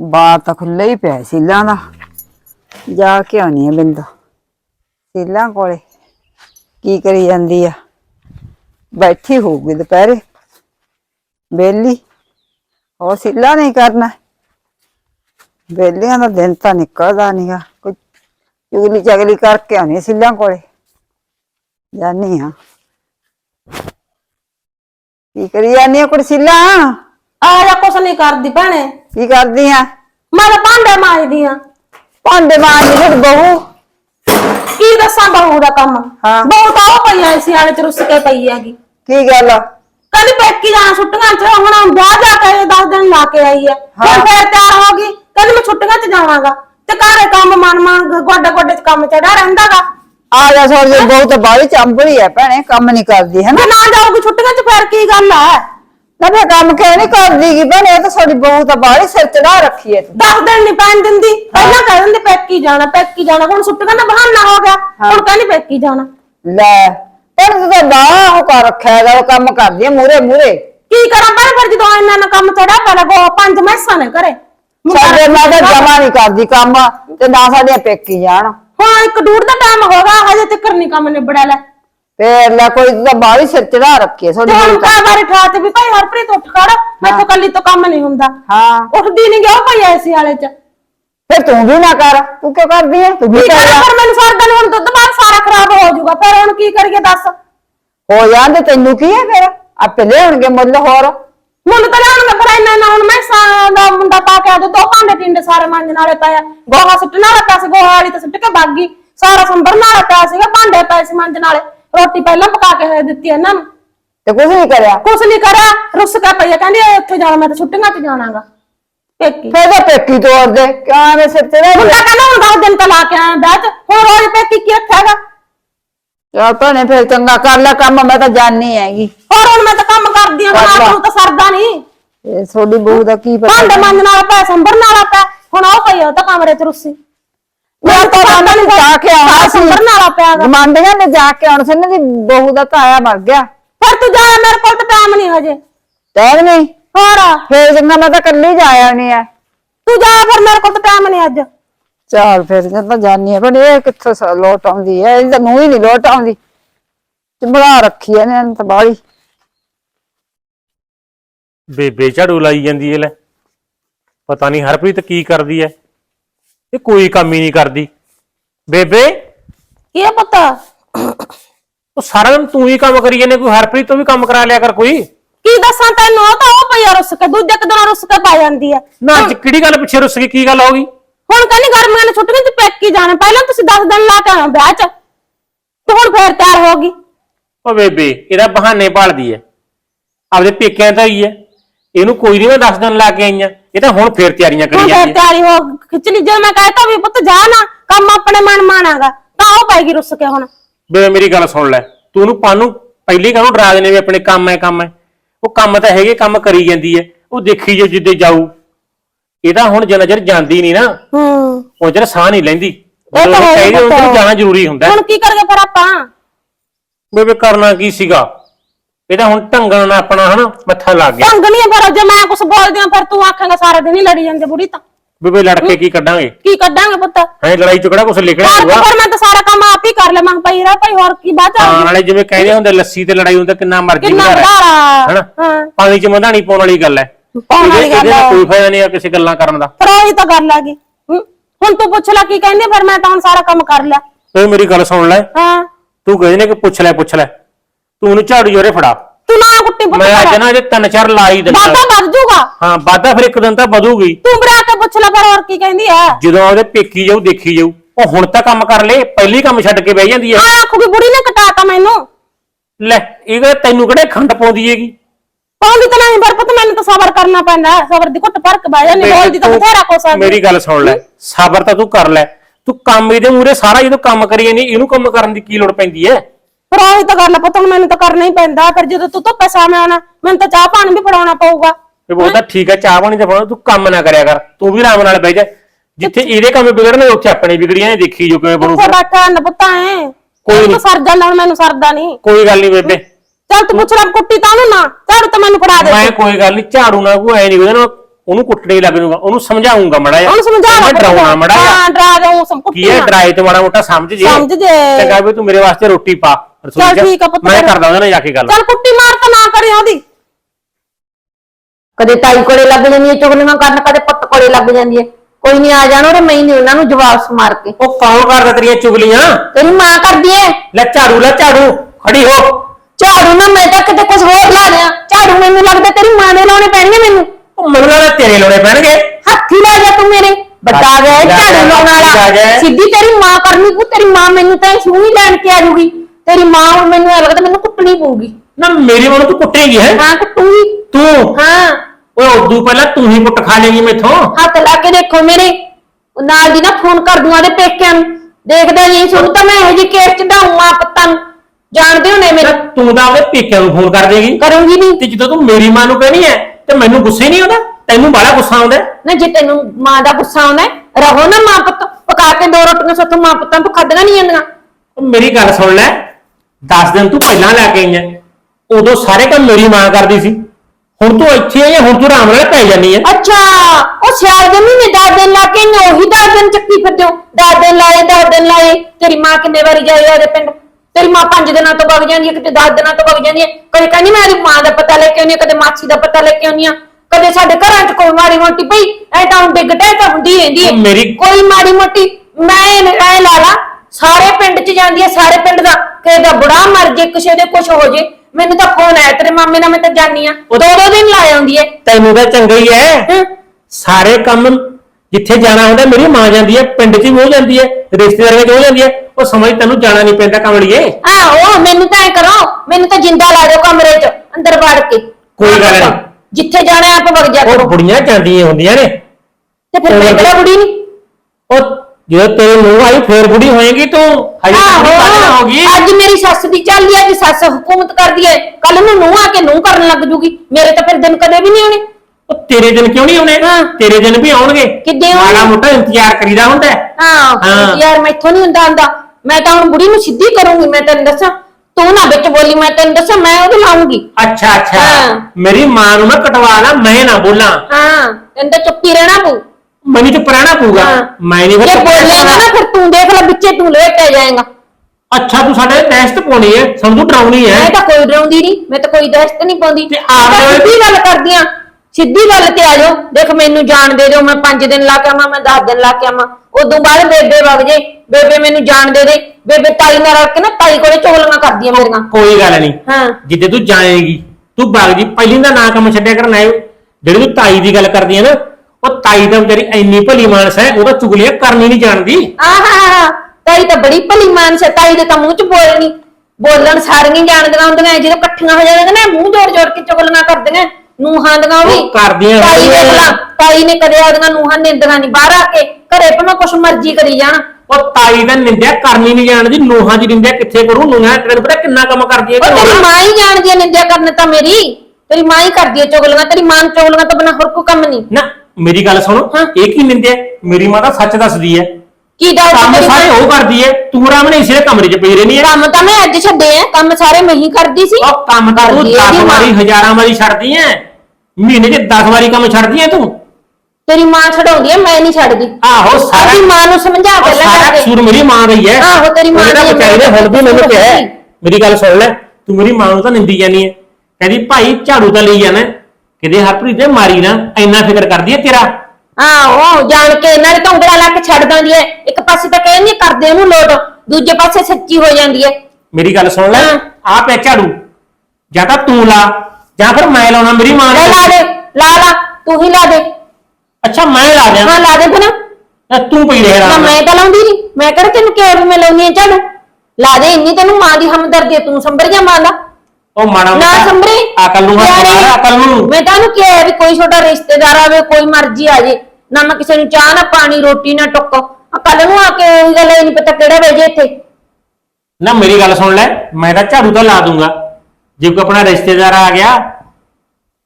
ਬਾਹਰ ਤਾਂ ਖੁੱਲ੍ਹਾ ਹੀ ਪਿਆ ਸੀਲਾਂ ਦਾ। ਜਾ ਕੇ ਆਉਣੀ ਆ ਬਿੰਦੋ। ਸੀਲਾਂ ਕੋਲੇ। ਕੀ ਕਰੀ ਜਾਂਦੀ ਆ? ਬੈਠੀ ਹੋਊਗੀ ਦੁਪਹਿਰੇ। ਬੇਲੀ ਉਹ ਸੀਲਾ ਨਹੀਂ ਕਰਨਾ। ਬੇਲੀਆਂ ਦਾ ਦਿਨ ਤਾਂ ਨਿਕਲਦਾ ਨਹੀਂਗਾ ਕੋਈ ਚੁਗਲੀ ਚਗਲੀ ਕਰਕੇ ਆਉਣੀ ਸੀਲਾਂ ਕੋਲੇ। ਜਾਨੀ ਆ। ਕੀ ਕਰੀ ਜਾਂਦੀ ਆ ਕੁੜਸੀਲਾ ਆ ਜਾ ਕੁਛ ਨਹੀਂ ਕਰਦੀ ਭੈਣੇ। ਕੀ ਕਰਦੀ ਆ? ਮੈਂ ਤਾਂ ਭਾਂਡੇ ਮਾਂਜਦੀ ਆ। ਭਾਂਡੇ ਮਾਂਜ ਫਿਰ ਬਹੂ। ਕੀ ਦੱਸਾਂ ਬਹੂ ਦਾ ਕੰਮ? ਹਾਂ। ਬਹੂ ਤਾਂ ਉਹ ਪਈ ਐ ਸਿਆਲੇ ਚ ਰੁੱਸ ਕੇ ਪਈ ਹੈਗੀ। ਕੀ ਗੱਲ ਆ? ਕਹਿੰਦੀ ਪੇਕੀ ਜਾਣਾ ਛੁੱਟੀਆਂ ਚ ਹੁਣ ਵਿਆਹ ਜਾ ਕੇ 10 ਦਿਨ ਲਾ ਕੇ ਆਈ ਐ ਹਾਂ। ਹੁਣ ਫੇਰ ਤਿਆਰ ਹੋ ਗਈ ਕਹਿੰਦੀ ਮੈਂ ਛੁੱਟੀਆਂ ਚ ਜਾਵਾਂਗਾ। ਤੇ ਘਰੇ ਕੰਮ ਮਨ ਮਨ ਗੋਡੇ ਗੋਡੇ ਚ ਕੰਮ ਚੜਾ ਰਹਿੰਦਾਗਾ। ਆ ਜਾ ਸੋਰ ਜੇ ਬਹੂ ਤਾਂ ਬਾਹਲੀ ਚੰਬੜੀ ਹੈ ਭੈਣੇ ਕੰਮ ਨਹੀਂ ਕਰਦੀ ਹੈ ਨਾ? ਜੇ ਨਾ ਜਾਊਗੀ ਛੁੱਟੀਆਂ ਚ ਫੇਰ ਕੀ ਗੱਲ ਐ ਨਾ ਕੰਮ ਕਿਉਂ ਨਹੀਂ ਕਰਦੀ ਗੀ ਭੈਣੇ? ਇਹ ਤਾਂ ਸਾਡੀ ਬਹੂ ਤਾਂ ਬਾਹਲੀ ਸਿਰ ਚੜਾ ਰੱਖੀ ਹੈ ਤੂੰ। 10 ਦਿਨ ਨਹੀਂ ਪੈਣ ਦਿੰਦੀ। ਪਹਿਲਾਂ ਕਹਿ ਦਿੰਦੇ ਪੇਕੀ ਜਾਣਾ ਪੇਕੀ ਜਾਣਾ। ਹੁਣ ਛੁੱਟੀਆਂ ਦਾ ਬਹਾਨਾ ਹੋ ਗਿਆ। ਹੁਣ ਕਹਿੰਦੀ ਪੇਕੀ ਜਾਣਾ। ਲੈ ਪਰ ਤੂੰ ਤਾਂ ਬਾਹਰ ਉਹ ਕਰ ਰੱਖਿਆ ਹੈਗਾ ਉਹ ਕੰਮ ਕਰਦੀ ਹੈ ਮੂਰੇ ਮੂਰੇ ਕੀ ਕਰਾਂ ਭੈਣ? ਫਿਰ ਜਦੋਂ ਇੰਨਾ ਨਾ ਕੰਮ ਚੜਾ ਪਹਿਲਾਂ ਕੋ ਪੰਜ ਮੈਸਾਂ ਨੇ ਘਰੇ। ਮੁੰਡਾ ਸਾਡੇ ਮੈਂ ਤਾਂ ਜਮਾ ਨਹੀਂ ਕਰਦੀ ਕੰਮ ਤੇ ਨਾ ਸਾਡੇ ਪੇਕੀ ਜਾਣ। ਹਾਂ ਇੱਕ ਡੂੜ ਦਾ ਟਾਈਮ ਹੋ ਗਿਆ ਹਜੇ ਤੱਕ ਨਹੀਂ ਕੰਮ ਨਿਬੜਿਆ ਲੈ। ਫੇਰ ਲੈ ਕੋਈ ਤੂੰ ਬਾਹਲੀ ਸਿਰ ਚੜਾ ਰੱਖੀ ਤੇ ਤੁਹਾਡੀ ਹੁਣ ਤਾਂ ਕਾ ਵਾਰੀ ਠਾ ਤੇ ਵੀ ਭਾਈ ਹਰਪ੍ਰੀਤ ਉੱਠ ਖੜ ਮੈਥੋਂ ਕੱਲੀ ਤੋਂ ਕੰਮ ਨਹੀਂ ਹੁੰਦਾ। ਹਾਂ। ਉੱਠਦੀ ਨਹੀਂ ਗਿਆ ਭਾਈ ਐਸੀ ਵਾਲੇ ਚ। ਫਿਰ ਤੂੰ ਵੀ ਨਾ ਕਰ ਤੂੰ ਕਿਉਂ ਕਰਦੀ ਹੈ ਤੂੰ ਵੀ ਕਰ ਪਰ ਮੈਨੂੰ ਸਰਦਾ ਨਹੀਂ ਹੁਣ ਦੁੱਧ ਬਾਹਰ ਸਾਰਾ ਖਰਾਬ ਹੋ ਜਾਊਗਾ। ਫਿਰ ਹੁਣ ਕੀ ਕਰੀਏ ਦੱਸ? ਹੋ ਜਾਂਦੇ ਤੈਨੂੰ ਕੀ ਹੈ ਫਿਰ? ਆਪੇ ਲਿਆਉਣਗੇ ਮੁੱਲ ਹੋਰ। ਮੁੱਲ ਤਾਂ ਲਿਆਉਣਗੇ ਪਰ ਇੰਨਾ ਨਾ ਹੁਣ ਮੈਂ ਸਾਂ ਦਾ ਮੁੰਡਾ ਪਾ ਕੇ ਆ ਦੋ ਭਾਂਡੇ ਟਿੰਡੇ ਸਾਰੇ ਮਾਂਜਣ ਵਾਲੇ ਪਿਆ ਗੋਹਾ ਸੁੱਟਣ ਵਾਲਾ ਪਿਆ ਸੀ ਗੋਹਾ ਵਾਲੀ ਤਾਂ ਸੁੱਟ ਕੇ ਭੱਗ ਗਈ। ਸਾਰਾ ਸੰਭਰਨ ਵਾਲਾ ਪਿਆ ਸੀਗਾ ਭਾਂਡੇ ਪਏ ਸੀ ਮਾਂਜਣ ਵਾਲੇ। ਰੋਟੀ ਪਹਿਲਾਂ ਪਕਾ ਕੇ ਹੋਏ ਦਿੱਤੀ ਇਹਨਾਂ ਨੂੰ। ਤੇ ਕੁਝ ਨਹੀਂ ਕਰਿਆ? ਕੁਛ ਨਹੀਂ ਕਰਿਆ ਰੁੱਸ ਕੇ ਪਈ ਆ ਕਹਿੰਦੀ ਇਹ ਉੱਥੇ ਜਾਣਾ ਮੈਂ ਤਾਂ ਛੁੱਟੀਆਂ 'ਚ ਜਾਣਾਗਾ। ਪੇਕੀ। ਫਿਰ ਤਾਂ ਪੇਕੀ ਤੋੜ ਦੇ ਕਿਉਂ ਐਵੇਂ ਸਿਰ ਚੜਾ ਮੁੰਡਾ ਕਹਿੰਦਾ ਹੁਣ 10 ਦਿਨ ਤਾਂ ਲਾ ਕੇ ਆਇਆ 'ਚ ਹੁਣ ਰੋਜ਼ ਪੇਕੀ ਕੀ ਰੱਖਿਆਗਾ ਚਲ ਭੈਣੇ ਫਿਰ ਚੰਗਾ ਕਰ ਲੈ ਕੰਮ ਮੈਂ ਤਾਂ ਜਾਣੀ ਹੈਗੀ। ਹੋਰ ਹੁਣ ਮੈਂ ਤਾਂ ਕੰਮ ਕਰਦੀ ਆ ਕਰ ਲਾ। ਹੁਣ ਤਾਂ ਸਰਦਾ ਨਹੀਂ। ਇਹ ਤੁਹਾਡੀ ਬਹੂ ਦਾ ਕੀ ਪਤਾ ਭਾਂਡੇ ਮਾਂਜਣ ਵਾਲਾ ਪਿਆ ਸੰਭਰਨ ਵਾਲਾ ਪਿਆ ਹੁਣ ਉਹ ਪਈ ਆ ਉਹ ਤਾਂ ਕਮਰੇ 'ਚ ਰੁੱਸੀ। ਮੈਂ ਤਾਂ ਉਹਨਾਂ ਨੂੰ ਜਾ ਕੇ ਆਉਣਾ ਸਾਰਾ ਸੀ। ਸੰਭਰਨ ਵਾਲਾ ਪਿਆ ਗਾ। ਗਮਾਂਡੀਆਂ ਨੇ ਜਾ ਕੇ ਆਉਣਾ ਸੀ ਇਹਨਾਂ ਦੀ ਬਹੂ ਦਾ ਤਾਇਆ ਮਰ ਗਿਆ। ਫਿਰ ਤੂੰ ਜਾ ਮੇਰੇ ਕੋਲ ਤਾਂ ਟਾਈਮ ਨਹੀਂ ਹਜੇ। ਟਾਈਮ ਨਹੀਂ? ਹੋਰ? ਫੇਰ ਚੰਗਾ ਮੈਂ ਤਾਂ ਕੱਲੀ ਜਾ ਆਉਣੀ ਆ। ਤੂੰ ਜਾ ਫਿਰ ਮੇਰੇ ਕੋਲ ਤਾਂ ਟਾਈਮ ਨਹੀਂ ਅੱਜ। ਚੱਲ ਫਿਰ ਜਦ ਤਾਂ ਜਾਣੀ ਹੈ ਪਰ ਇਹ ਕਿੱਥੋਂ ਸ- ਲੋਟ ਆਉਂਦੀ ਹੈ ਇਹ ਤਾਂ ਨੂੰ ਹੀ ਨਹੀਂ ਲੋਟ ਆਉਂਦੀ। ਚੰਬੜਾ ਰੱਖੀ ਐ ਇਹਨਾਂ ਨੇ ਤਾਂ ਬਾਹਲੀ। ਬੇਬੇ ਝਾੜੂ ਲਾਈ ਜਾਂਦੀ ਐ ਲੈ। ਪਤਾ ਨਹੀਂ ਹਰਪ੍ਰੀਤ ਕੀ ਕਰਦੀ ਐ। ਇਹ ਕੋਈ ਕੰਮ ਹੀ ਨਹੀਂ ਕਰਦੀ। ਬੇਬੇ ਕੀ ਆ ਪਤਾ? ਉਹ ਸਾਰਾ ਦਿਨ ਤੂੰ ਹੀ ਕੰਮ ਕਰੀ ਜਾਂਦੇ ਕੋਈ ਹਰਪ੍ਰੀਤ ਤੋਂ ਵੀ ਕੰਮ ਕਰਾ ਲਿਆ ਕਰ ਕੋਈ? ਕੀ ਦੱਸਾਂ ਤੈਨੂੰ ਉਹ ਤਾਂ ਉਹ ਪਈ ਆ ਰੁੱਸ ਕੇ ਦੂਜੇ ਕਦੋਂ ਰੁੱਸ ਕੇ ਪਾ ਜਾਂਦੀ ਆ। ਨਾ ਅੱਜ ਕਿਹੜੀ ਗੱਲ ਪਿੱਛੇ ਰੁੱਸ ਗਈ ਕੀ ਗੱਲ ਹੋ ਗਈ? ਹੁਣ ਕਹਿੰਦੀ ਗਰਮੀਆਂ ਨੇ ਛੁੱਟੀਆਂ ਚ ਪੇਕੀ ਜਾਣਾ ਪਹਿਲਾਂ ਤੁਸੀਂ 10 ਦਿਨ ਲਾ ਕੇ ਹੋ ਵਿਆਹ ਚ ਤੇ ਹੁਣ ਫੇਰ ਤਿਆਰ ਹੋ ਗਈ। ਉਹ ਬੇਬੇ ਇਹਦਾ ਬਹਾਨੇ ਭਾਲਦੀ ਐ। ਆਪਦੇ ਪੇਕਿਆਂ ਤਾਂ ਹੀ ਐ। ਇਹਨੂੰ ਕੋਈ ਨਹੀਂ ਮੈਂ 10 ਦਿਨ ਲਾ ਕੇ ਆਈਆਂ ਇਹ ਤਾਂ ਹੁਣ ਫੇਰ ਤਿਆਰੀਆਂ ਹੁਣ ਕਰੀ ਫੇਰ ਜਾਂਦੀ ਤਿਆਰੀ ਹੋ ਖਿੱਚ ਲਈ। ਜੇ ਮੈਂ ਕਹਿਤਾ ਵੀ ਪੁੱਤ ਜਾ ਨਾ ਕੰਮ ਆਪਣੇ ਮਨ ਮਾਣਾਗਾ ਤਾਂ ਉਹ ਪਾਏਗੀ ਰੁੱਸ ਕੇ ਹੁਣ। ਬੇਬੇ ਮੇਰੀ ਗੱਲ ਸੁਣ ਲੈ ਤੂੰ ਉਹਨੂੰ ਪਾਨੂੰ ਪਹਿਲੀ ਕਾਹਨੂੰ ਡਰਾ ਦੇਣੇ ਵੀ ਆਪਣੇ ਕੰਮ ਐ ਕੰਮ ਐ ਉਹ ਕੰਮ ਤਾਂ ਹੈਗੇ ਕੰਮ ਕਰੀ ਜਾਂਦੀ ਐ ਉਹ ਦੇਖੀ ਜੋ ਜਿੱਦੇ ਜਾਊ। ਇਹ ਤਾਂ ਹੁਣ ਜਿੰਨਾ ਚਿਰ ਜਾਂਦੀ ਨਹੀਂ ਨਾ। ਹੂੰ। ਉਹ ਚਿਰ ਸਾਹ ਨਹੀਂ ਲੈਂਦੀ। ਤਾਂ ਜਦੋਂ ਹੈ ਹੀ ਚਾਹੀਦੀ ਉਹ ਪੁੱਤ। ਜਾਣਾ ਜ਼ਰੂਰੀ ਹੁੰਦਾ। ਹੈ। ਹੁਣ ਕੀ ਕਰਗੇ ਫਿਰ ਆਪਾਂ? ਬੇਬੇ ਕਰਨਾ ਕੀ ਸੀਗਾ? ਇਹ ਤਾਂ ਹੁਣ ਢੰਗਣ ਨਾਲ ਆਪਣਾ ਹਨਾ ਮੱਥਾ ਲੱਗ ਗਿਆ। ਢੰਗ ਨਹੀਂ ਫਿਰ ਜੇ ਮੈਂ ਕੁਝ ਬੋਲਦੀ ਆ ਫਿਰ ਤੂੰ ਆਖੇਂਗਾ ਸਾਰਾ ਦਿਨ ਹੀ ਲੜੀ ਜਾਂਦੇ ਬੁੜੀ ਤਾਂ। ਬੇਬੇ ਲੜ ਕੇ ਕੀ ਕੱਢਾਂਗੇ? ਕੀ ਕੱਢਾਂਗੇ ਪੁੱਤ? ਐ ਲੜਾਈ ਚ ਕਿਹੜਾ ਕੁਝ ਲਿਖਣਾ ਹੋਊਗਾ? ਫਿਰ ਮੈਂ ਤਾਂ ਸਾਰਾ ਕੰਮ ਆਪ ਹੀ ਕਰ ਲੈ ਮੈਂ ਪਈ ਰਾ ਭਾਈ ਹੋਰ ਕੀ ਬਾਅਦ ਚ ਹਾਂ? ਨਾਲੇ ਜਿਵੇਂ ਕਹਿੰਦੇ ਹੁੰਦੇ ਲੱਸੀ ਤੇ ਲੜਾਈ ਹੁੰਦਾ ਕਿੰਨਾ ਮਰਜ਼ੀ ਕਿੰਨਾ ਵਧਾਰਾ ਹਨਾ? ਪਾਣੀ ਚ ਮਧਾਣੀ ਪਾਉਣ ਵਾਲੀ ਗੱਲ ਹੈ। ਪਾਉਣ ਵਾਲੀ ਗੱਲ ਹੈ। ਕੋਈ ਫਾਇਦਾ ਨਹੀਂ ਆ ਕਿਸੇ ਗੱਲਾਂ ਕਰਨ ਦਾ। ਪਰ ਉਹੀ ਤਾਂ ਗੱਲ ਆ ਗਈ। ਹੁਣ ਤੂੰ ਪੁੱਛ ਲੈ ਕੀ ਕਹਿੰਦੇ ਫਿਰ ਮੈਂ ਤਾਂ ਹੁਣ ਸਾਰਾ ਕੰਮ ਕਰ ਲਿਆ। ਤੇ ਮੇਰੀ ਗੱਲ ਸੁਣ ਲੈ। ਹਾਂ। ਤੂੰ ਕਹਿੰਦੇ ਨੇ ਕਿ ਪੁੱਛ ਲੈ ਪੁੱਛ ਲੈ। ਤੂੰ ਉਹਨੂੰ ਝਾੜੂ ਜੋਰੇ ਫੜਾ। ਤੂੰ ਨਾ ਕੁੱਟੀ ਪੁੱਤ ਮੈਂ ਅੱਜ। ਨਾ ਜੇ ਤਿੰਨ ਚਾਰ ਲਾਈ ਦਿੰਦਾ। ਵਾਧਾ ਵੱਧ ਹਾਂ ਵਾਧਾ ਫਿਰ ਇੱਕ ਦਿਨ ਤਾਂ ਵਧੂਗੀ। ਤੂੰ ਬਰਾ ਕੇ ਪੁੱਛ ਲੈ ਫਿਰ ਹੋਰ ਕੀ ਕਹਿੰਦੀ ਆ ਜਦੋਂ ਉਹਦੇ ਪੇਕੀ ਜਾਊ ਦੇਖੀ ਜਾਊ। ਉਹ ਹੁਣ ਤਾਂ ਕੰਮ ਕਰ ਲੇ ਪਹਿਲੀ ਕੰਮ ਛੱਡ ਕੇ ਬਹਿ ਜਾਂਦੀ ਹੈ ਆ ਆਖੂਗੀ ਬੁੜੀ ਨੇ ਕਟਾਤਾ ਮੈਨੂੰ। ਲੈ ਇਹ ਤੈਨੂੰ ਕਿਹੜੇ ਖੰਡ ਪਾਉਂਦੀ ਹੈਗੀ? ਪਾਉਂਦੀ ਤਾਂ ਨਹੀਂ ਪਰ ਪੁੱਤ ਮੈਨੂੰ ਤਾਂ ਸਬਰ ਕਰਨਾ ਪੈਂਦਾ ਸਬਰ ਦੀ ਘੁੱਟ ਫ਼ਰਕ ਬਹਿ ਜਾਂਦੀ ਬੋਲਦੀ ਤਾਂ ਬਥੇਰਾ ਕੁਛ ਆ। ਮੇਰੀ ਗੱਲ ਸੁਣ ਲੈ। ਸਬਰ ਤਾਂ ਤੂੰ ਕਰ ਲੈ। ਤੂੰ ਕੰਮ ਇਹਦੇ ਮੂਰੇ ਸਾਰਾ ਜਦੋਂ ਕੰਮ ਕਰੀ ਜਾਂਦੀ ਇਹਨੂੰ ਕੰਮ ਕਰਨ ਦੀ ਕੀ ਲੋੜ ਪੈਂਦੀ ਹੈ ਪਰ ਉਹੀ ਤਾਂ ਗੱਲ ਪੁੱਤ ਹੁਣ ਮੈਨੂੰ ਤਾਂ ਕਰਨਾ ਹੀ ਪੈਂਦਾ ਫਿਰ ਜਦੋਂ ਤੂੰ ਧੁੱਪੇ ਸਾਹਮਣੇ ਆਉਣਾ ਮੈਨੂੰ ਤਾਂ ਚਾਹ ਪਾਣੀ ਵੀ ਫੜਾਉਣਾ ਪਊਗਾ। ਤੇ ਉਹ ਤਾਂ ਠੀਕ ਹੈ ਚਾਹ ਪਾਣੀ ਤੇ ਫੜਾ ਤੂੰ ਕੰਮ ਨਾ ਕਰਿਆ ਕਰ ਤੂੰ ਵੀ ਆਰਾਮ ਨਾਲ ਬਹਿ ਜਾ। ਜਿੱਥੇ ਇਹਦੇ ਕੰਮ ਵਿਗੜਨੇ ਉੱਥੇ ਆਪਣੇ ਵਿਗੜੀਆਂ ਨੇ ਦੇਖੀ ਜੋ ਕਿਵੇਂ ਬਣੂ ਫਿਰ। ਬੈਠਾ ਨਾ ਪੁੱਤਾਂ ਐ? ਕੋਈ ਕੋਈ ਸਰ ਜਾਂਦਾ ਹੁਣ ਮੈਨੂੰ ਸਰਦਾ ਨਹੀਂ। ਕੋਈ ਗੱਲ ਨਹੀਂ ਬੇਬੇ। ਚੱਲ ਤੂੰ ਪੁੱਛ ਲੈ ਕੁੱਟੀ ਤਾਂ ਉਹਨੂੰ ਨਾ ਝਾੜੂ ਤਾਂ ਮੈਨੂੰ ਫੜਾ ਦੇ। ਮੈਂ ਕੋਈ ਗੱਲ ਨਹੀਂ ਝਾੜੂ ਨਾਲ ਕੋਈ ਐ ਨਹੀਂ ਉਹਦੇ ਨਾਲ ਉਹਨੂੰ ਕੁੱਟਣੇ ਲੱਗ ਜਾਊਗਾ ਉਹਨੂੰ ਸਮਝਾਉਂਗਾ ਮੜਾ ਜਾ ਉਹਨੂੰ ਸਮਝਾ ਮੈਂ ਡਰਾਉਣਾ ਮੜਾ ਹਾਂ ਡਰਾ ਦਊਂ ਸਭ ਕੁੱਟ ਕੀ ਹੈ ਡਰਾਏ ਤੇ ਮਾੜਾ ਮੋਟਾ ਸਮਝ ਜੇ। ਸਮਝ ਜੇ। ਚੰਗਾ ਵੀ ਤੂੰ ਮੇਰੇ ਵਾਸਤੇ ਰੋਟੀ ਪਾ। ਰਸੋਈ ਚੱਲ ਚ। ਠੀਕ ਆ ਪੁੱਤ ਮੈਂ ਫਿਰ। ਕਰਦਾ ਉਹਦੇ ਨਾਲ ਜਾ ਕੇ ਗੱਲ। ਚੱਲ ਕੁੱਟੀ ਮਾਰ ਤਾਂ ਨਾ ਕਰੇ ਉਹਦੀ। ਕਦੇ ਤਾਈ ਕੋਲੇ ਲੱਗ ਜਾਂਦੀ ਹੈ ਚੁਗਲੀਆਂ ਕਰਨ ਕਦੇ ਪੁੱਤ ਕੋਲੇ ਲੱਗ ਜਾਂਦੀ ਹੈ। ਕੋਈ ਨਹੀਂ ਆ ਜਾਣਾ ਉਹਦੇ ਮੈਂ ਨਹੀਂ ਉਹਨਾਂ ਨੂੰ ਜਵਾਬ ਸਮਾਰ ਕੇ। ਉਹ ਕੌਣ ਕਰਦਾ ਤੇਰੀਆਂ ਚੁਗਲੀਆਂ। ਤੇਰੀ ਮਾਂ ਕਰਦੀ ਹੈ। ਲੈ ਝਾੜੂ ਲੈ ਝਾੜੂ ਖੜੀ ਹੋ। ਝਾੜੂ ਨਾ ਮੈਂ ਤਾਂ ਕਿਤੇ ਕੁਝ ਹੋਰ ਲਾ ਦਿਆਂ। ਝਾੜੂ ਮੈਨੂੰ ਲੱਗਦਾ ਤੇਰੀ ਮਾਂ ਨੇ ਲਾਉਣੇ ਪੈਣਗੇ ਮੈਨੂੰ। ਉਹ ਮੈਨੂੰ ਲੱਗਦਾ ਤੇਰੇ ਲਾਉਣੇ ਪੈਣਗੇ। ਹੱਥੀ ਲਾ ਜਾ ਤੂੰ ਮੇਰੇ। ਹੱਥ ਗਿਆ ਝਾੜੂ ਲਾਉਣ ਵਾਲਾ। ਸਿੱਧੀ ਤੇਰੀ ਮਾਂ ਕਰਨੀ ਪਊ ਤੇਰੀ ਮਾਂ ਮੈਨੂੰ ਤਾਂ ਸੂਹ ਹੀ ਲੈਣ ਕੇ ਆ ਜੂਗੀ ਤੇਰੀ ਮਾਂ ਹੁਣ ਮੈਨੂੰ ਐ ਲੱਗਦਾ ਮੈਨੂੰ ਕੁੱਟਣੀ ਪਊਗੀ। ਨਾ ਮੇਰੀ ਮਨ ਤੂੰ ਕੁੱਟੇਗੀ ਹੈ? ਹਾਂ ਕੁੱਟੂਗੀ। ਤੂੰ? ਹਾਂ। ਓਏ ਉਦੋਂ ਪਹਿਲਾਂ ਤੂੰ ਹੀ ਕੁੱਟ ਖਾ ਲੇਗੀ ਮੈਥੋਂ। ਹੱਥ ਲਾ ਕੇ ਦੇਖੋ ਮੇਰੇ। ਉਹ ਨਾਲ ਦੀ ਨਾ ਫੋਨ ਕਰ ਦੂੰ ਆਦੇ ਪੇਕਿਆਂ ਨੂੰ। ਦੇਖਦਾ ਜੀ ਸੁਣ ਤਾਂ ਮੈਂ ਇਹੋ ਜਿਹੀ ਕੇਸ ਚ ਦਾਉਂ ਮਾਂ ਪੁੱਤਾਂ ਨੂੰ। ਜਾਣਦੇ ਹੋਣੇ ਨਾ ਮੇਰੇ ਤੂੰ ਤਾਂ ਆਪਣੇ ਪੇਕਿਆਂ ਨੂੰ ਫੋਨ ਕਰ ਦੇਗੀ। ਕਰੂੰਗੀ ਨਹੀਂ। ਤੇ ਜਦੋਂ ਤੂੰ ਮੇਰੀ ਮਾਂ ਨੂੰ ਕਹਿਣੀ ਹੈ ਤੇ ਮੈਨੂੰ ਗੁੱਸੇ ਨਹੀਂ ਆਉਂਦਾ? ਤੈਨੂੰ ਬੜਾ ਗੁੱਸਾ ਆਉਂਦਾ ਹੈ। ਨਾ ਜੇ ਤੈਨੂੰ ਮਾਂ ਦਾ ਗੁੱਸਾ ਆਉਂਦਾ ਹੈ, ਰਹੋ ਨਾ ਮਾਂ ਪੁੱਤ। ਪਕਾ ਕੇ ਦੋ ਰੋਟੀਆਂ ਸਾਥੋਂ ਮਾਂ ਪੁੱਤਾਂ ਤੋਂ ਖਾਧੀਆਂ ਨਹੀਂ ਜਾਂਦੀਆਂ। ਉਹ ਮੇਰੀ ਗੱਲ ਸੁਣ ਲੈ। 10 ਦਿਨ ਤੂੰ ਪਹਿਲਾਂ ਲੈ ਕੇ ਆਈ ਹੈ ਉਦੋਂ ਸਾਰੇ ਕੰਮ ਮੇਰੀ ਮਾਂ ਕਰਦੀ ਸੀ। ਹੁਣ ਤੂੰ ਇੱਥੇ ਆਈ ਹੁਣ ਤੂੰ ਆਰਾਮ ਨਾਲ ਪੈ ਜਾਨੀ ਹੈ ਅੱਛਾ ਉਹ ਸਿਆਲ ਦੇ ਮਹੀਨੇ ਦਸ ਦਿਨ ਲਾ ਕੇ ਆਈਆਂ, ਉਹੀ ਦਸ ਦਿਨ ਚੱਕੀ ਫਿਰਦੇ ਹੋ। ਦਸ ਦਿਨ ਲਾਏ ਦਸ ਦਿਨ ਲਾਏ। ਤੇਰੀ ਮਾਂ ਕਿੰਨੇ ਵਾਰੀ ਜਾਈ ਉਹਦੇ ਪਿੰਡ? ਤੇਰੀ ਮਾਂ ਪੰਜ ਦਿਨਾਂ ਤੋਂ ਵਗ ਜਾਂਦੀ ਹੈ ਕਿਤੇ 10 ਦਿਨਾਂ ਤੋਂ ਵਗ ਜਾਂਦੀ ਹੈ ਕਦੇ ਕਹਿੰਦੀ ਮੈਂ ਆਪਣੀ ਮਾਂ ਦਾ ਪਤਾ ਲੈ ਕੇ ਆਉਂਦੀ ਹਾਂ ਕਦੇ ਮਾਸੀ ਦਾ ਪਤਾ ਲੈ ਕੇ ਆਉਂਦੀ ਹਾਂ ਕਦੇ ਸਾਡੇ ਘਰਾਂ 'ਚ ਕੋਈ ਮਾੜੀ ਮੋਟੀ ਪਈ ਐ ਤਾਂ ਹੁਣ ਡਿੱਗ ਟੈ ਤਾਂ ਹੁੰਦੀ ਰਹਿੰਦੀ ਹੈ ਮੇਰੀ- ਕੋਈ ਮਾੜੀ ਮੋਟੀ ਮੈਂ ਐ ਲਾ ਲਾ ਸਾਰੇ ਪਿੰਡ 'ਚ ਜਾਂਦੀ ਹੈ ਸਾਰੇ ਪਿੰਡ ਦਾ। ਕਿਸੇ ਦਾ ਬੁੜਾ ਮਰ ਜੇ ਕਿਸੇ ਦੇ ਕੁਝ ਹੋ ਜੇ ਮੈਨੂੰ ਤਾਂ ਫੋਨ ਆਇਆ ਤੇਰੇ ਮਾਮੇ ਨਾਲ ਮੈਂ ਤਾਂ ਜਾਨੀ ਆ ਦੋ ਦੋ ਦਿਨ ਲਾ ਆਉਂਦੀ ਹੈ। ਤੈਨੂੰ ਤਾਂ ਚੰਗਾ ਹੀ ਹੈ। ਹੈਂ? ਸਾਰੇ ਕੰਮ ਜਿੱਥੇ ਜਾਣਾ ਹੁੰਦਾ ਮੇਰੀ ਮਾਂ ਜਾਂਦੀ ਹੈ ਪਿੰਡ 'ਚ ਵੀ ਉਹ ਜਾਂਦੀ ਹੈ ਰਿਸ਼ਤੇਦਾਰਾਂ 'ਚ ਉਹ ਜਾਂਦੀ ਹੈ। ਉਹ ਸਮਝ ਤੈਨੂੰ ਜਾਣਾ ਨਹੀਂ ਪੈਂਦਾ ਕਮਲੀਏ ਆਹੋ ਮੈਨੂੰ ਤਾਂ ਐ ਕਰੋ ਮੈਨੂੰ ਤਾਂ ਜਿੰਦਾ ਲਾ ਦਿਓ ਕਮਰੇ 'ਚ ਅੰਦਰ ਵੜ ਕੇ। ਕੋਈ ਗੱਲ ਨਹੀਂ। ਜਿੱਥੇ ਜਾਣਾ ਆਪ ਵਗ ਜਾ ਉਹ ਬੁੜੀਆਂ ਜਾਂਦੀਆਂ ਹੁੰਦੀਆਂ ਨੇ। ਤੇ ਫਿਰ ਮੈਂ ਕਿਹੜਾ ਬੁੜੀ ਨਹੀਂ ਉਹ ਜਦੋਂ ਤੇਰੇ ਮੂੰਹ ਆਈ ਫੇਰ ਬੁੜੀ ਹੋਏਗੀ ਤੂੰ? ਹਜੇ ਤੱਕ ਆਹੋ ਹੋਗੀ ਅੱਜ ਮੇਰੀ ਸੱਸ ਦੀ ਚੱਲਦੀ ਹੈ ਕਿ ਸੱਸ ਹਕੂਮਤ ਕਰਦੀ ਹੈ ਕੱਲ ਨੂੰ ਨੂੰਹ ਆ ਕੇ ਨੂੰਹ ਕਰਨ ਲੱਗ ਜੂਗੀ। ਮੇਰੇ ਤਾਂ ਫਿਰ ਦਿਨ ਕਦੇ ਵੀ ਨਹੀਂ ਆਉਣੇ। ਉਹ ਤੇਰੇ ਦਿਨ ਕਿਉਂ ਨਹੀਂ ਆਉਣੇ। ਤੇਰੇ ਦਿਨ ਵੀ ਆਉਣਗੇ। ਕਿੱਦੇ ਆਉਣਗੇ? ਮਾੜਾ ਮੋਟਾ ਇੰਤਜ਼ਾਰ ਕਰੀਦਾ ਹੁੰਦਾ ਹੈ। ਹਾਂ ਹਾਂ। ਯਾਰ ਮੈਥੋਂ ਨਹੀਂ ਹੁੰਦਾ ਆਂਦਾ ਮੈਂ ਤਾਂ ਹੁਣ ਬੁੜੀ ਨੂੰ ਸਿੱਧੀ ਕਰੂੰਗੀ ਮੈਂ ਤੈਨੂੰ ਦੱਸਾਂ। ਤੂੰ ਨਾ ਵਿੱਚ ਬੋਲੀ ਮੈਂ ਤੈਨੂੰ ਦੱਸਾਂ ਮੈਂ ਉਹਦੇ ਲਾਉਂਗੀ। ਅੱਛਾ ਅੱਛਾ। ਹਾਂ। ਮੇਰੀ ਮਾਂ ਨੂੰ ਨਾ ਕਟਵਾ ਲਾ ਮੈਂ ਨਾ ਬੋਲਾਂ। ਹਾਂ ਤੈਨੂੰ ਤਾਂ ਚੁੱਪੀ ਰਹਿਣਾ ਪਊ। ਮੈਨੂੰ ਚੁੱਪ ਰਹਿਣਾ ਪਊਗਾ। ਹਾਂ। ਮੈਂ ਨਹੀਂ ਜੇ ਫਿਰ ਬੋਲਿਆਗਾ ਨਾ ਫਿਰ ਤੂੰ ਦੇਖ ਲੈ ਵਿੱਚੇ ਤੂੰ ਲੇਟ ਜਾਏਗਾ। ਅੱਛਾ ਤੂੰ ਸਾਡੇ ਟੈਸਟ ਪਾਉਣੀ ਹੈ। ਸਮਝੂ ਡਰਾਉਣੀ ਹੈ। ਮੈਂ ਤਾਂ ਕੋਈ ਡਰਾਉਂਦੀ ਨਹੀਂ ਮੈਂ ਤਾਂ ਕੋਈ ਦਸਤ ਨਹੀਂ ਪਾਉਂਦੀ। ਤੇ ਮੈਂ ਆਪ ਤਾਂ ਦੇ- ਸਿੱਧੀ ਗੱਲ ਕਰਦੀ ਆਂ ਸਿੱਧੀ ਗੱਲ ਤੇ ਆ ਜਾਓ। ਦੇਖ ਮੈਨੂੰ ਜਾਣ ਦੇ ਦਿਓ। ਮੈਂ 5 ਦਿਨ ਲਾ ਕੇ ਆਵਾਂ ਮੈਂ 10 ਦਿਨ ਲਾ ਕੇ ਆਵਾਂ। ਉਦੋਂ ਬਾਅਦ ਬੇਬੇ ਵਗ ਜੇ। ਬੇਬੇ ਮੈਨੂੰ ਜਾਣ ਦੇ ਦੇ। ਬੇਬੇ ਤਾਈ ਨਾਲ ਰਲ ਕੇ ਨਾ ਤਾਈ ਕੋਲੇ ਚੋਲੀਆਂ ਕਰਦੀਆਂ ਮੇਰੀਆਂ ਕੋਈ ਗੱਲ ਨਹੀਂ। ਹਾਂ। ਜਿੱਦੇ ਤੂੰ ਜਾਏਗੀ ਤੂੰ ਬਾਗ ਜੀ ਪਹਿਲੀ ਦਾ ਨਾਂ ਕੰਮ ਛੱਡਿਆ ਕਰਨਾ ਹੈ। ਜਿਹੜੀ ਤੂੰ ਤਾਈ ਦੀ ਗੱਲ ਕਰਦੀ ਹੈ ਨਾ ਉਹ ਤਾਈ ਤਾਂ ਤੇਰੀ ਇੰਨੀ ਭਲੀ ਮਾਨਸ ਹੈ ਉਹਦਾ ਚੁਗਲੀਆਂ ਕਰਨੀ ਨਹੀਂ ਜਾਣਦੀ। ਆਹਾ ਤਾਈ ਤਾਂ ਬੜੀ ਭਲੀ ਮਾਨਸ ਹੈ ਤਾਈ ਦੇ ਤਾਂ ਮੂੰਹ ਚ ਬੋਲਣੀ ਬੋਲਣ ਸਾਰੀਆਂ ਜਾਣਦੀਆਂ ਹੁੰਦੀਆਂ ਜਦੋਂ ਇਕੱਠੀਆਂ ਹੋ ਜਾਂਦੀਆਂ ਨਾ ਮੂੰਹ ਜੋੜ ਜੋੜ ਕੇ ਚੁਗਲੀਆਂ ਕਰਦੀਆਂ ਨੂੰਹਾਂ ਦੀਆਂ ਵੀ। ਉਹ ਕਰਦੀਆਂ ਤਾਈ ਹੁੰਦੀਆਂ। ਦੇਖ ਲਾ ਤਾਈ ਨੇ ਕਦੇ ਉਹਦੀਆਂ ਨੂੰਹਾਂ ਨਿੰਦੀਆਂ ਨਹੀਂ ਬਾਹਰ ਆ ਕੇ ਘਰੇ ਭਾਵੇਂ ਕੁਛ ਮਰਜ਼ੀ ਕਰੀ ਜਾਣ। ਉਹ ਤਾਈ ਦਾ ਨਿੰਦਿਆ ਕਰਨੀ ਨਹੀਂ ਜਾਣਦੀ ਨੂਹਾਂ ਦੀ ਨਿੰਦਿਆ ਕਿੱਥੇ ਕਰੂ? ਨੂਹਾਂ ਤੈਨੂੰ ਪਤਾ ਕਿੰਨਾ ਕੰਮ ਕਰਦੀ ਹੈ ਉਹ ਤੇਰੀ ਮਾਂ ਹੀ ਜਾਣਦੀ ਹੈ ਨਿੰਦਿਆ ਕਰਨ ਤਾਂ ਮੇਰੀ। ਤੇਰੀ ਮਾਂ ਹੀ ਕਰਦੀ ਹੈ ਚੁਗਲੀਆਂ ਤੇਰੀ ਮਾਂ ਨੂੰ ਚੁਗਲੀਆਂ ਤੋਂ ਬਿਨਾਂ ਹੋਰ ਕੋਈ ਕੰਮ ਨਹੀਂ। ਨਾ ਮੇਰੀ ਗੱਲ ਸੁਣ ਹਾਂ। ਇਹ ਕੀ ਨਿੰਦਿਆ? ਮੇਰੀ ਮਾਂ ਤਾਂ ਸੱਚ ਦੱਸਦੀ ਹੈ। ਕੀ ਦੱਸ ਕੰਮ ਸਾਰੇ ਉਹ ਕਰਦੀ ਹੈ। ਤੂੰ ਆਰਾਮ ਨਾਲ ਇਸੇ ਕਮਰੇ 'ਚ ਪਈ ਰਹਿਣੀ ਹੈ। ਕੰਮ ਤਾਂ ਮੈਂ ਅੱਜ ਛੱਡੇ ਆ ਕੰਮ ਸਾਰੇ ਮੈਂ ਹੀ ਕਰਦੀ ਸੀ। ਉਹ ਕੰਮ ਤਾਂ ਤੂੰ ਕਰਦੀ ਹੈ 10 ਇਹਦੀ ਮਾਂ। ਵਾਰੀ ਹਜ਼ਾਰਾਂ ਵਾਰੀ ਛੱਡਦੀ ਹੈ। ਮਹੀਨੇ 'ਚ 10 ਵਾਰੀ ਕੰਮ ਛੱਡਦੀ ਹੈ ਤੂੰ। ਤੇਰੀ ਮਾਂ ਛਡਾਉਂਦੀ ਹੈ ਮੈਂ ਨਹੀਂ ਛੱਡਦੀ। ਆਹੋ ਸਾਰਾ ਆਪਣੀ ਮਾਂ ਨੂੰ ਸਮਝਾ ਉਹ ਪਹਿਲਾਂ ਸਾਰਾ ਜਾ ਕੇ ਕਸੂਰ ਮੇਰੀ ਮਾਂ ਦਾ ਹੀ ਹੈ। ਆਹੋ, ਤੇਰੀ ਮਾਂ ਦੀ ਹੈ, ਨੇ ਹੁਣ ਵੀ ਮੈਨੂੰ ਕਿਹਾ। ਮੇਰੀ ਗੱਲ ਸੁਣ ਲੈ ਤੂੰ ਮੇਰੀ ਮਾਂ ਨੂੰ ਤਾਂ ਨਿੰਦੀ ਜਾਨੀ ਹੈ। ਕਹਿੰਦੀ ਭਾਈ ਝਾੜੂ ਤਾਂ ਲਈ ਜਾਣਾ ਕਿਤੇ ਹਰਪ੍ਰੀਤ ਦੇ ਮਾਰੀ ਨਾ ਇੰਨਾ ਫਿਕਰ ਕਰਦੀ ਹੈ ਤੇਰਾ? ਆਹੋ ਜਾਣ ਕੇ ਇਹਨਾਂ ਨੇ ਉਂਗਲਾ ਲਾ ਕੇ ਛੱਡ ਦਿੰਦੀ ਹੈ। ਇੱਕ ਪਾਸੇ ਤਾਂ ਕਹਿੰਦੀ ਕਰਦੇ ਉਹਨੂੰ ਲੋਟ ਦੂਜੇ ਪਾਸੇ ਸੱਚੀ ਹੋ ਜਾਂਦੀ ਹੈ। ਮੇਰੀ ਗੱਲ ਸੁਣ ਲੈ ਹਾਂ। ਆ ਪਿਆ ਝਾੜੂ। ਜਾਂ ਤਾਂ ਤੂੰ ਲਾ ਜਾਂ ਫਿਰ ਮੈਂ ਲਾਉਣਾ ਮੇਰੀ ਮਾਂ ਲੈ ਨੇ। ਲਾ ਦੇ ਲਾ ਲਾ ਤੂੰ ਹੀ ਲਾ ਦੇ। ਅੱਛਾ ਮੈਂ ਲਾ ਦਿਆਂ। ਹਾਂ ਲਾ ਦੇ ਫਿਰ। ਤਾਂ ਤੂੰ ਪਈ ਰਹਿ ਨਾ। ਮੈਂ ਤਾਂ ਲਾਉਂਦੀ ਨਹੀਂ। ਮੈਂ ਕਿਹੜਾ ਤੈਨੂੰ ਕਿਹਾ ਵੀ ਮੈਂ ਲਾਉਣੀ ਹੈ ਝਾੜੂ? ਲਾ ਦੇ ਇੰਨੀ ਤੈਨੂੰ ਮਾਂ ਦੀ ਹਮਦਰਦੀ ਹੈ ਤੂੰ ਸੰਭਰ ਜਾ ਮਾਂ ਦਾ। ਉਹ ਮਾੜਾ ਨਾ ਮੋਟਾ ਸੰਭਰੇ। ਅਕਲ ਨੂੰ ਹੱਥ ਯਾਰ, ਮਾਰ ਅਕਲ ਨੂੰ। ਮੈਂ ਤਾਂ ਉਹਨੂੰ ਕਿਹਾ ਵੀ ਕੋਈ ਛੋਟਾ ਰਿਸ਼ਤੇਦਾਰ ਆਵੇ ਕੋਈ ਮਰਜ਼ੀ ਆ ਜੇ। ਨਾ ਮੈਂ ਕਿਸੇ ਨੂੰ ਚਾਹ ਨਾ ਪਾਣੀ ਰੋਟੀ ਨਾ ਟੁੱਕ। ਆ ਕੱਲ ਨੂੰ ਆ ਕੇ ਉਹੀ ਗੱਲ ਇਹ ਨਹੀਂ ਪਤਾ ਕਿਹੜਾ ਵੇਜੇ ਇੱਥੇ। ਨਾ ਮੇਰੀ ਗੱਲ ਸੁਣ ਲੈ ਮੈਂ ਤਾਂ ਝਾੜੂ ਤਾਂ ਲਾ ਦੂੰਗਾ। ਜੇ ਕੋਈ ਆਪਣਾ ਰਿਸ਼ਤੇਦਾਰ ਆ ਗਿਆ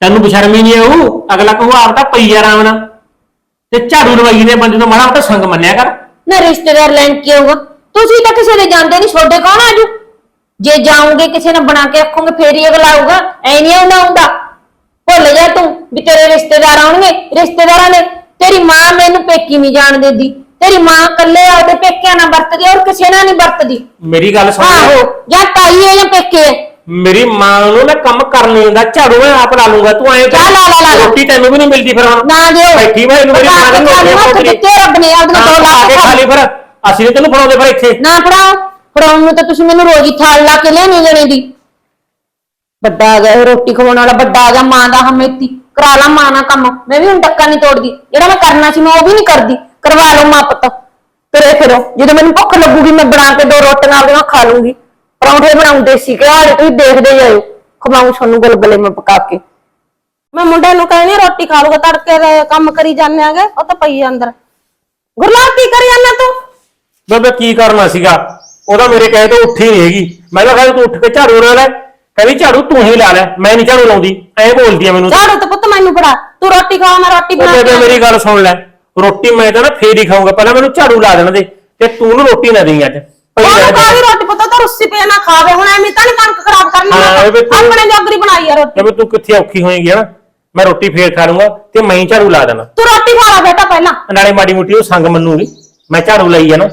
ਤੈਨੂੰ ਬਸ਼ਰਮੀ ਨਹੀਂ ਆਊ। ਅਗਲਾ ਕਹੂ ਆਪ ਤਾਂ ਪਈ ਆ ਆਰਾਮ ਨਾਲ। ਤੇ ਝਾੜੂ ਲਵਾਈ ਦੇ ਬੰਦੇ ਨੂੰ ਮਾੜਾ ਮੋਟਾ ਸੰਗ ਮੰਨਿਆ ਕਰ। ਨਾ ਰਿਸ਼ਤੇਦਾਰ ਲੈਣ ਕੀ ਆਊਗਾ ਤੁਸੀਂ ਤਾਂ ਕਿਸੇ ਦੇ ਜਾਂਦੇ ਨਹੀਂ ਛੋਡੇ ਕੌਣ ਆਜੂ ਜੇ ਜਾਓਗੇ ਕਿਸੇ ਨਾਲ ਬਣਾ ਕੇ ਰੱਖੋਗੇ ਫੇਰ ਹੀ ਅਗਲਾ ਆਊਗਾ। ਐ ਨਹੀਂ ਆਉਂਦਾ ਆਉਂਦਾ। ਭੁੱਲ ਜਾ ਤੂੰ ਵੀ ਤੇਰੇ ਰਿਸ਼ਤੇਦਾਰ ਆਉਣਗੇ। ਰਿਸ਼ਤੇਦਾਰਾਂ ਨੇ ਤੇਰੀ ਮਾਂ ਮੈਨੂੰ ਪੇਕੀ ਨਹੀਂ ਜਾਣ ਦਿੰਦੀ। ਤੇਰੀ ਮਾਂ ਇਕੱਲੇ ਆਪਦੇ ਪੇਕਿਆਂ ਨਾਲ ਵਰਤਦੀ ਔਰ ਕਿਸੇ ਨਾਲ ਨਹੀਂ ਵਰਤਦੀ। ਮੇਰੀ ਗੱਲ ਸੁਣ ਆਹੋ ਜਾਂ ਤਾਈ ਹੈ ਜਾਂ ਪੇਕੇ ਹੈ। ਮੇਰੀ ਮਾਂ ਨੂੰ ਨਾ ਕੰਮ ਕਰਨ ਨਹੀਂ ਹੁੰਦਾ ਝਾੜੂ ਮੈਂ ਆਪ ਲਾ ਲੂੰਗਾ ਤੂੰ ਐਂ ਜਾ ਲਾ ਲਾ ਲਾ ਲਾ। ਰੋਟੀ ਤੈਨੂੰ ਵੀ ਨਹੀਂ ਮਿਲਦੀ ਫਿਰ ਹੁਣ। ਨਾ ਦਿਓ ਬੈਠੀ ਮੈਂ ਇਹਨੂੰ ਮੇਰੀ ਮਾਂ ਨੂੰ ਦਿੱਤੇ ਰੱਬ ਨੇ ਆਪਦੀਆਂ ਦੋ ਲਾ ਕੇ ਖਾ ਖਾ ਲਈ ਫਿਰ। ਅਸੀਂ ਨੇ ਤੈਨੂੰ ਫੜਾਉਂਦੇ ਫਿਰ ਇੱਥੇ। ਨਾ ਫੜਾਓ। ਫੜਾਉਣ ਨੂੰ ਤਾਂ ਤੁਸੀਂ ਮੈਨੂੰ ਰੋਜ਼ ਹੀ ਥਾਲ ਲਾ ਕੇ ਲਿਆਉਣੀ ਜਣੇ ਦੀ। ਵੱਡਾ ਆ ਗਿਆ ਇਹ ਰੋਟੀ ਖਵਾਉਣ ਵਾਲਾ ਵੱਡਾ ਆ ਗਿਆ ਮਾਂ ਦਾ ਹਮੇਤੀ ਕਰਾ ਲਾ ਮਾਂ ਨਾਲ ਕੰਮ ਮੈਂ ਵੀ ਹੁਣ ਡੱਕਾ ਨਹੀਂ ਤੋੜਦੀ। ਜਿਹੜਾ ਮੈਂ ਕਰਨਾ ਸੀ ਮੈਂ ਉਹ ਵੀ ਨਹੀਂ ਕਰਦੀ। ਕਰਵਾ ਲਓ ਮਾਂ ਪੁੱਤ। ਤੁਰੇ ਫਿਰੋ। ਜਦੋਂ ਮੈਨੂੰ ਭੁੱਖ ਲੱਗੂਗੀ ਮੈਂ ਬਣਾ ਕੇ ਦੋ ਰੋਟੀਆਂ ਆਪਦੀਆਂ ਖਾ ਲੂੰਗੀ। ਪਰੌਂਠੇ ਬਣਾਉਂ ਦੇਸੀ ਘਿਓ ਵਾਲੇ ਤੁਸੀਂ ਦੇਖਦੇ ਜਾਇਓ। ਖਵਾਉਂ ਤੁਹਾਨੂੰ ਗਲਗਲੇ ਮੈਂ ਪਕਾ ਕੇ। ਮੈਂ ਮੁੰਡੇ ਨੂੰ ਕਹਿਣੀ ਰੋਟੀ ਖਾ ਲੂਗਾ ਤੜਕੇ ਦੇ ਕੰਮ ਕਰੀ ਜਾਂਦੇ ਆਗੇ ਉਹ ਤਾਂ ਪਈ ਆ ਅੰਦਰ। ਗੁਰਲਾਲ ਕੀ ਕਰੀ ਜਾਂਦਾ ਤੂੰ? ਬੇਬੇ ਕੀ ਕਰਨਾ ਸੀਗਾ? ਉਹਦਾ ਮੇਰੇ ਕਹੇ ਤੋਂ ਉੱਠੀ ਨਹੀਂ ਹੈਗੀ। ਮੈਂ ਤਾਂ ਕਹਿੰਦਾ ਤੂੰ ਉੱਠ ਕੇ ਝਾੜੂ ਲਾ ਲੈ। ਕਹਿੰਦੀ ਝਾੜੂ ਤੂੰ ਹੀ ਲਾ ਲੈ। ਮੈਂ ਨਹੀਂ ਝਾੜੂ ਲਾਉਂਦੀ। ਐਂ ਬੋਲਦੀ ਆ ਮੈਨੂੰ ਝਾੜੂ ਤੇ ਪੁੱਤ ਮੈਨੂੰ ਫੜਾ। ਤੂੰ ਰੋਟੀ ਖਾ ਮੈਂ ਰੋਟੀ ਬਣਾ ਕੇ ਮੇਰੀ ਗੱਲ ਸੁਣ ਲੈ। ਰੋਟੀ ਮੈਂ ਤਾਂ ਨਾ ਫੇਰ ਹੀ ਖਾਊਂਗਾ। ਪਹਿਲਾਂ ਮੈਨੂੰ ਝਾੜੂ ਲਾ ਦੇਣ ਦੇ। ਤੇ ਤੂੰ ਨੂੰ ਰੋਟੀ ਨਾ ਦੇਈਂ ਅੱਜ। ਪਈ ਰਹਿ ਉਹ ਜਾ। ਕਾਹਦੀ ਰੋਟੀ ਪੁੱਤ? ਤਾਂ ਰੁੱਸੀ ਪਈ ਆ, ਨਾ ਖਾਵੇ। ਹੁਣ ਐਵੇਂ ਤਾਂ ਨੀ ਕਣਕ ਖਰਾਬ ਕਰਨੀ। ਹਾਂ, ਮੈਂ ਇਹ ਵੀ ਤਾਂ ਤੂੰ- ਆਪਣੇ ਜੋਗਰੀ ਬਣਾਈ ਆ ਰੋਟੀ। ਜਿਵੇਂ ਤੂੰ ਕਿੱਥੇ ਔਖੀ ਹੋਏਗੀ ਹਨਾ ਮੈਂ ਰੋਟੀ ਫੇਰ ਖਾ ਲੂੰਗਾ ਤੇ ਮੈਂ ਹੀ ਝਾੜੂ ਲਾ ਦੇਣਾ। ਤੂੰ ਰੋਟੀ ਖਾ ਲੈ ਬੇਟਾ ਪਹਿਲਾਂ। ਨਾਲੇ ਮਾੜੀ ਮੁੱਟੀ ਉਹ ਸੰਗ ਮੰਨੂਗੀ। ਮੈਂ ਝਾੜੂ ਲਈ ਨਾ।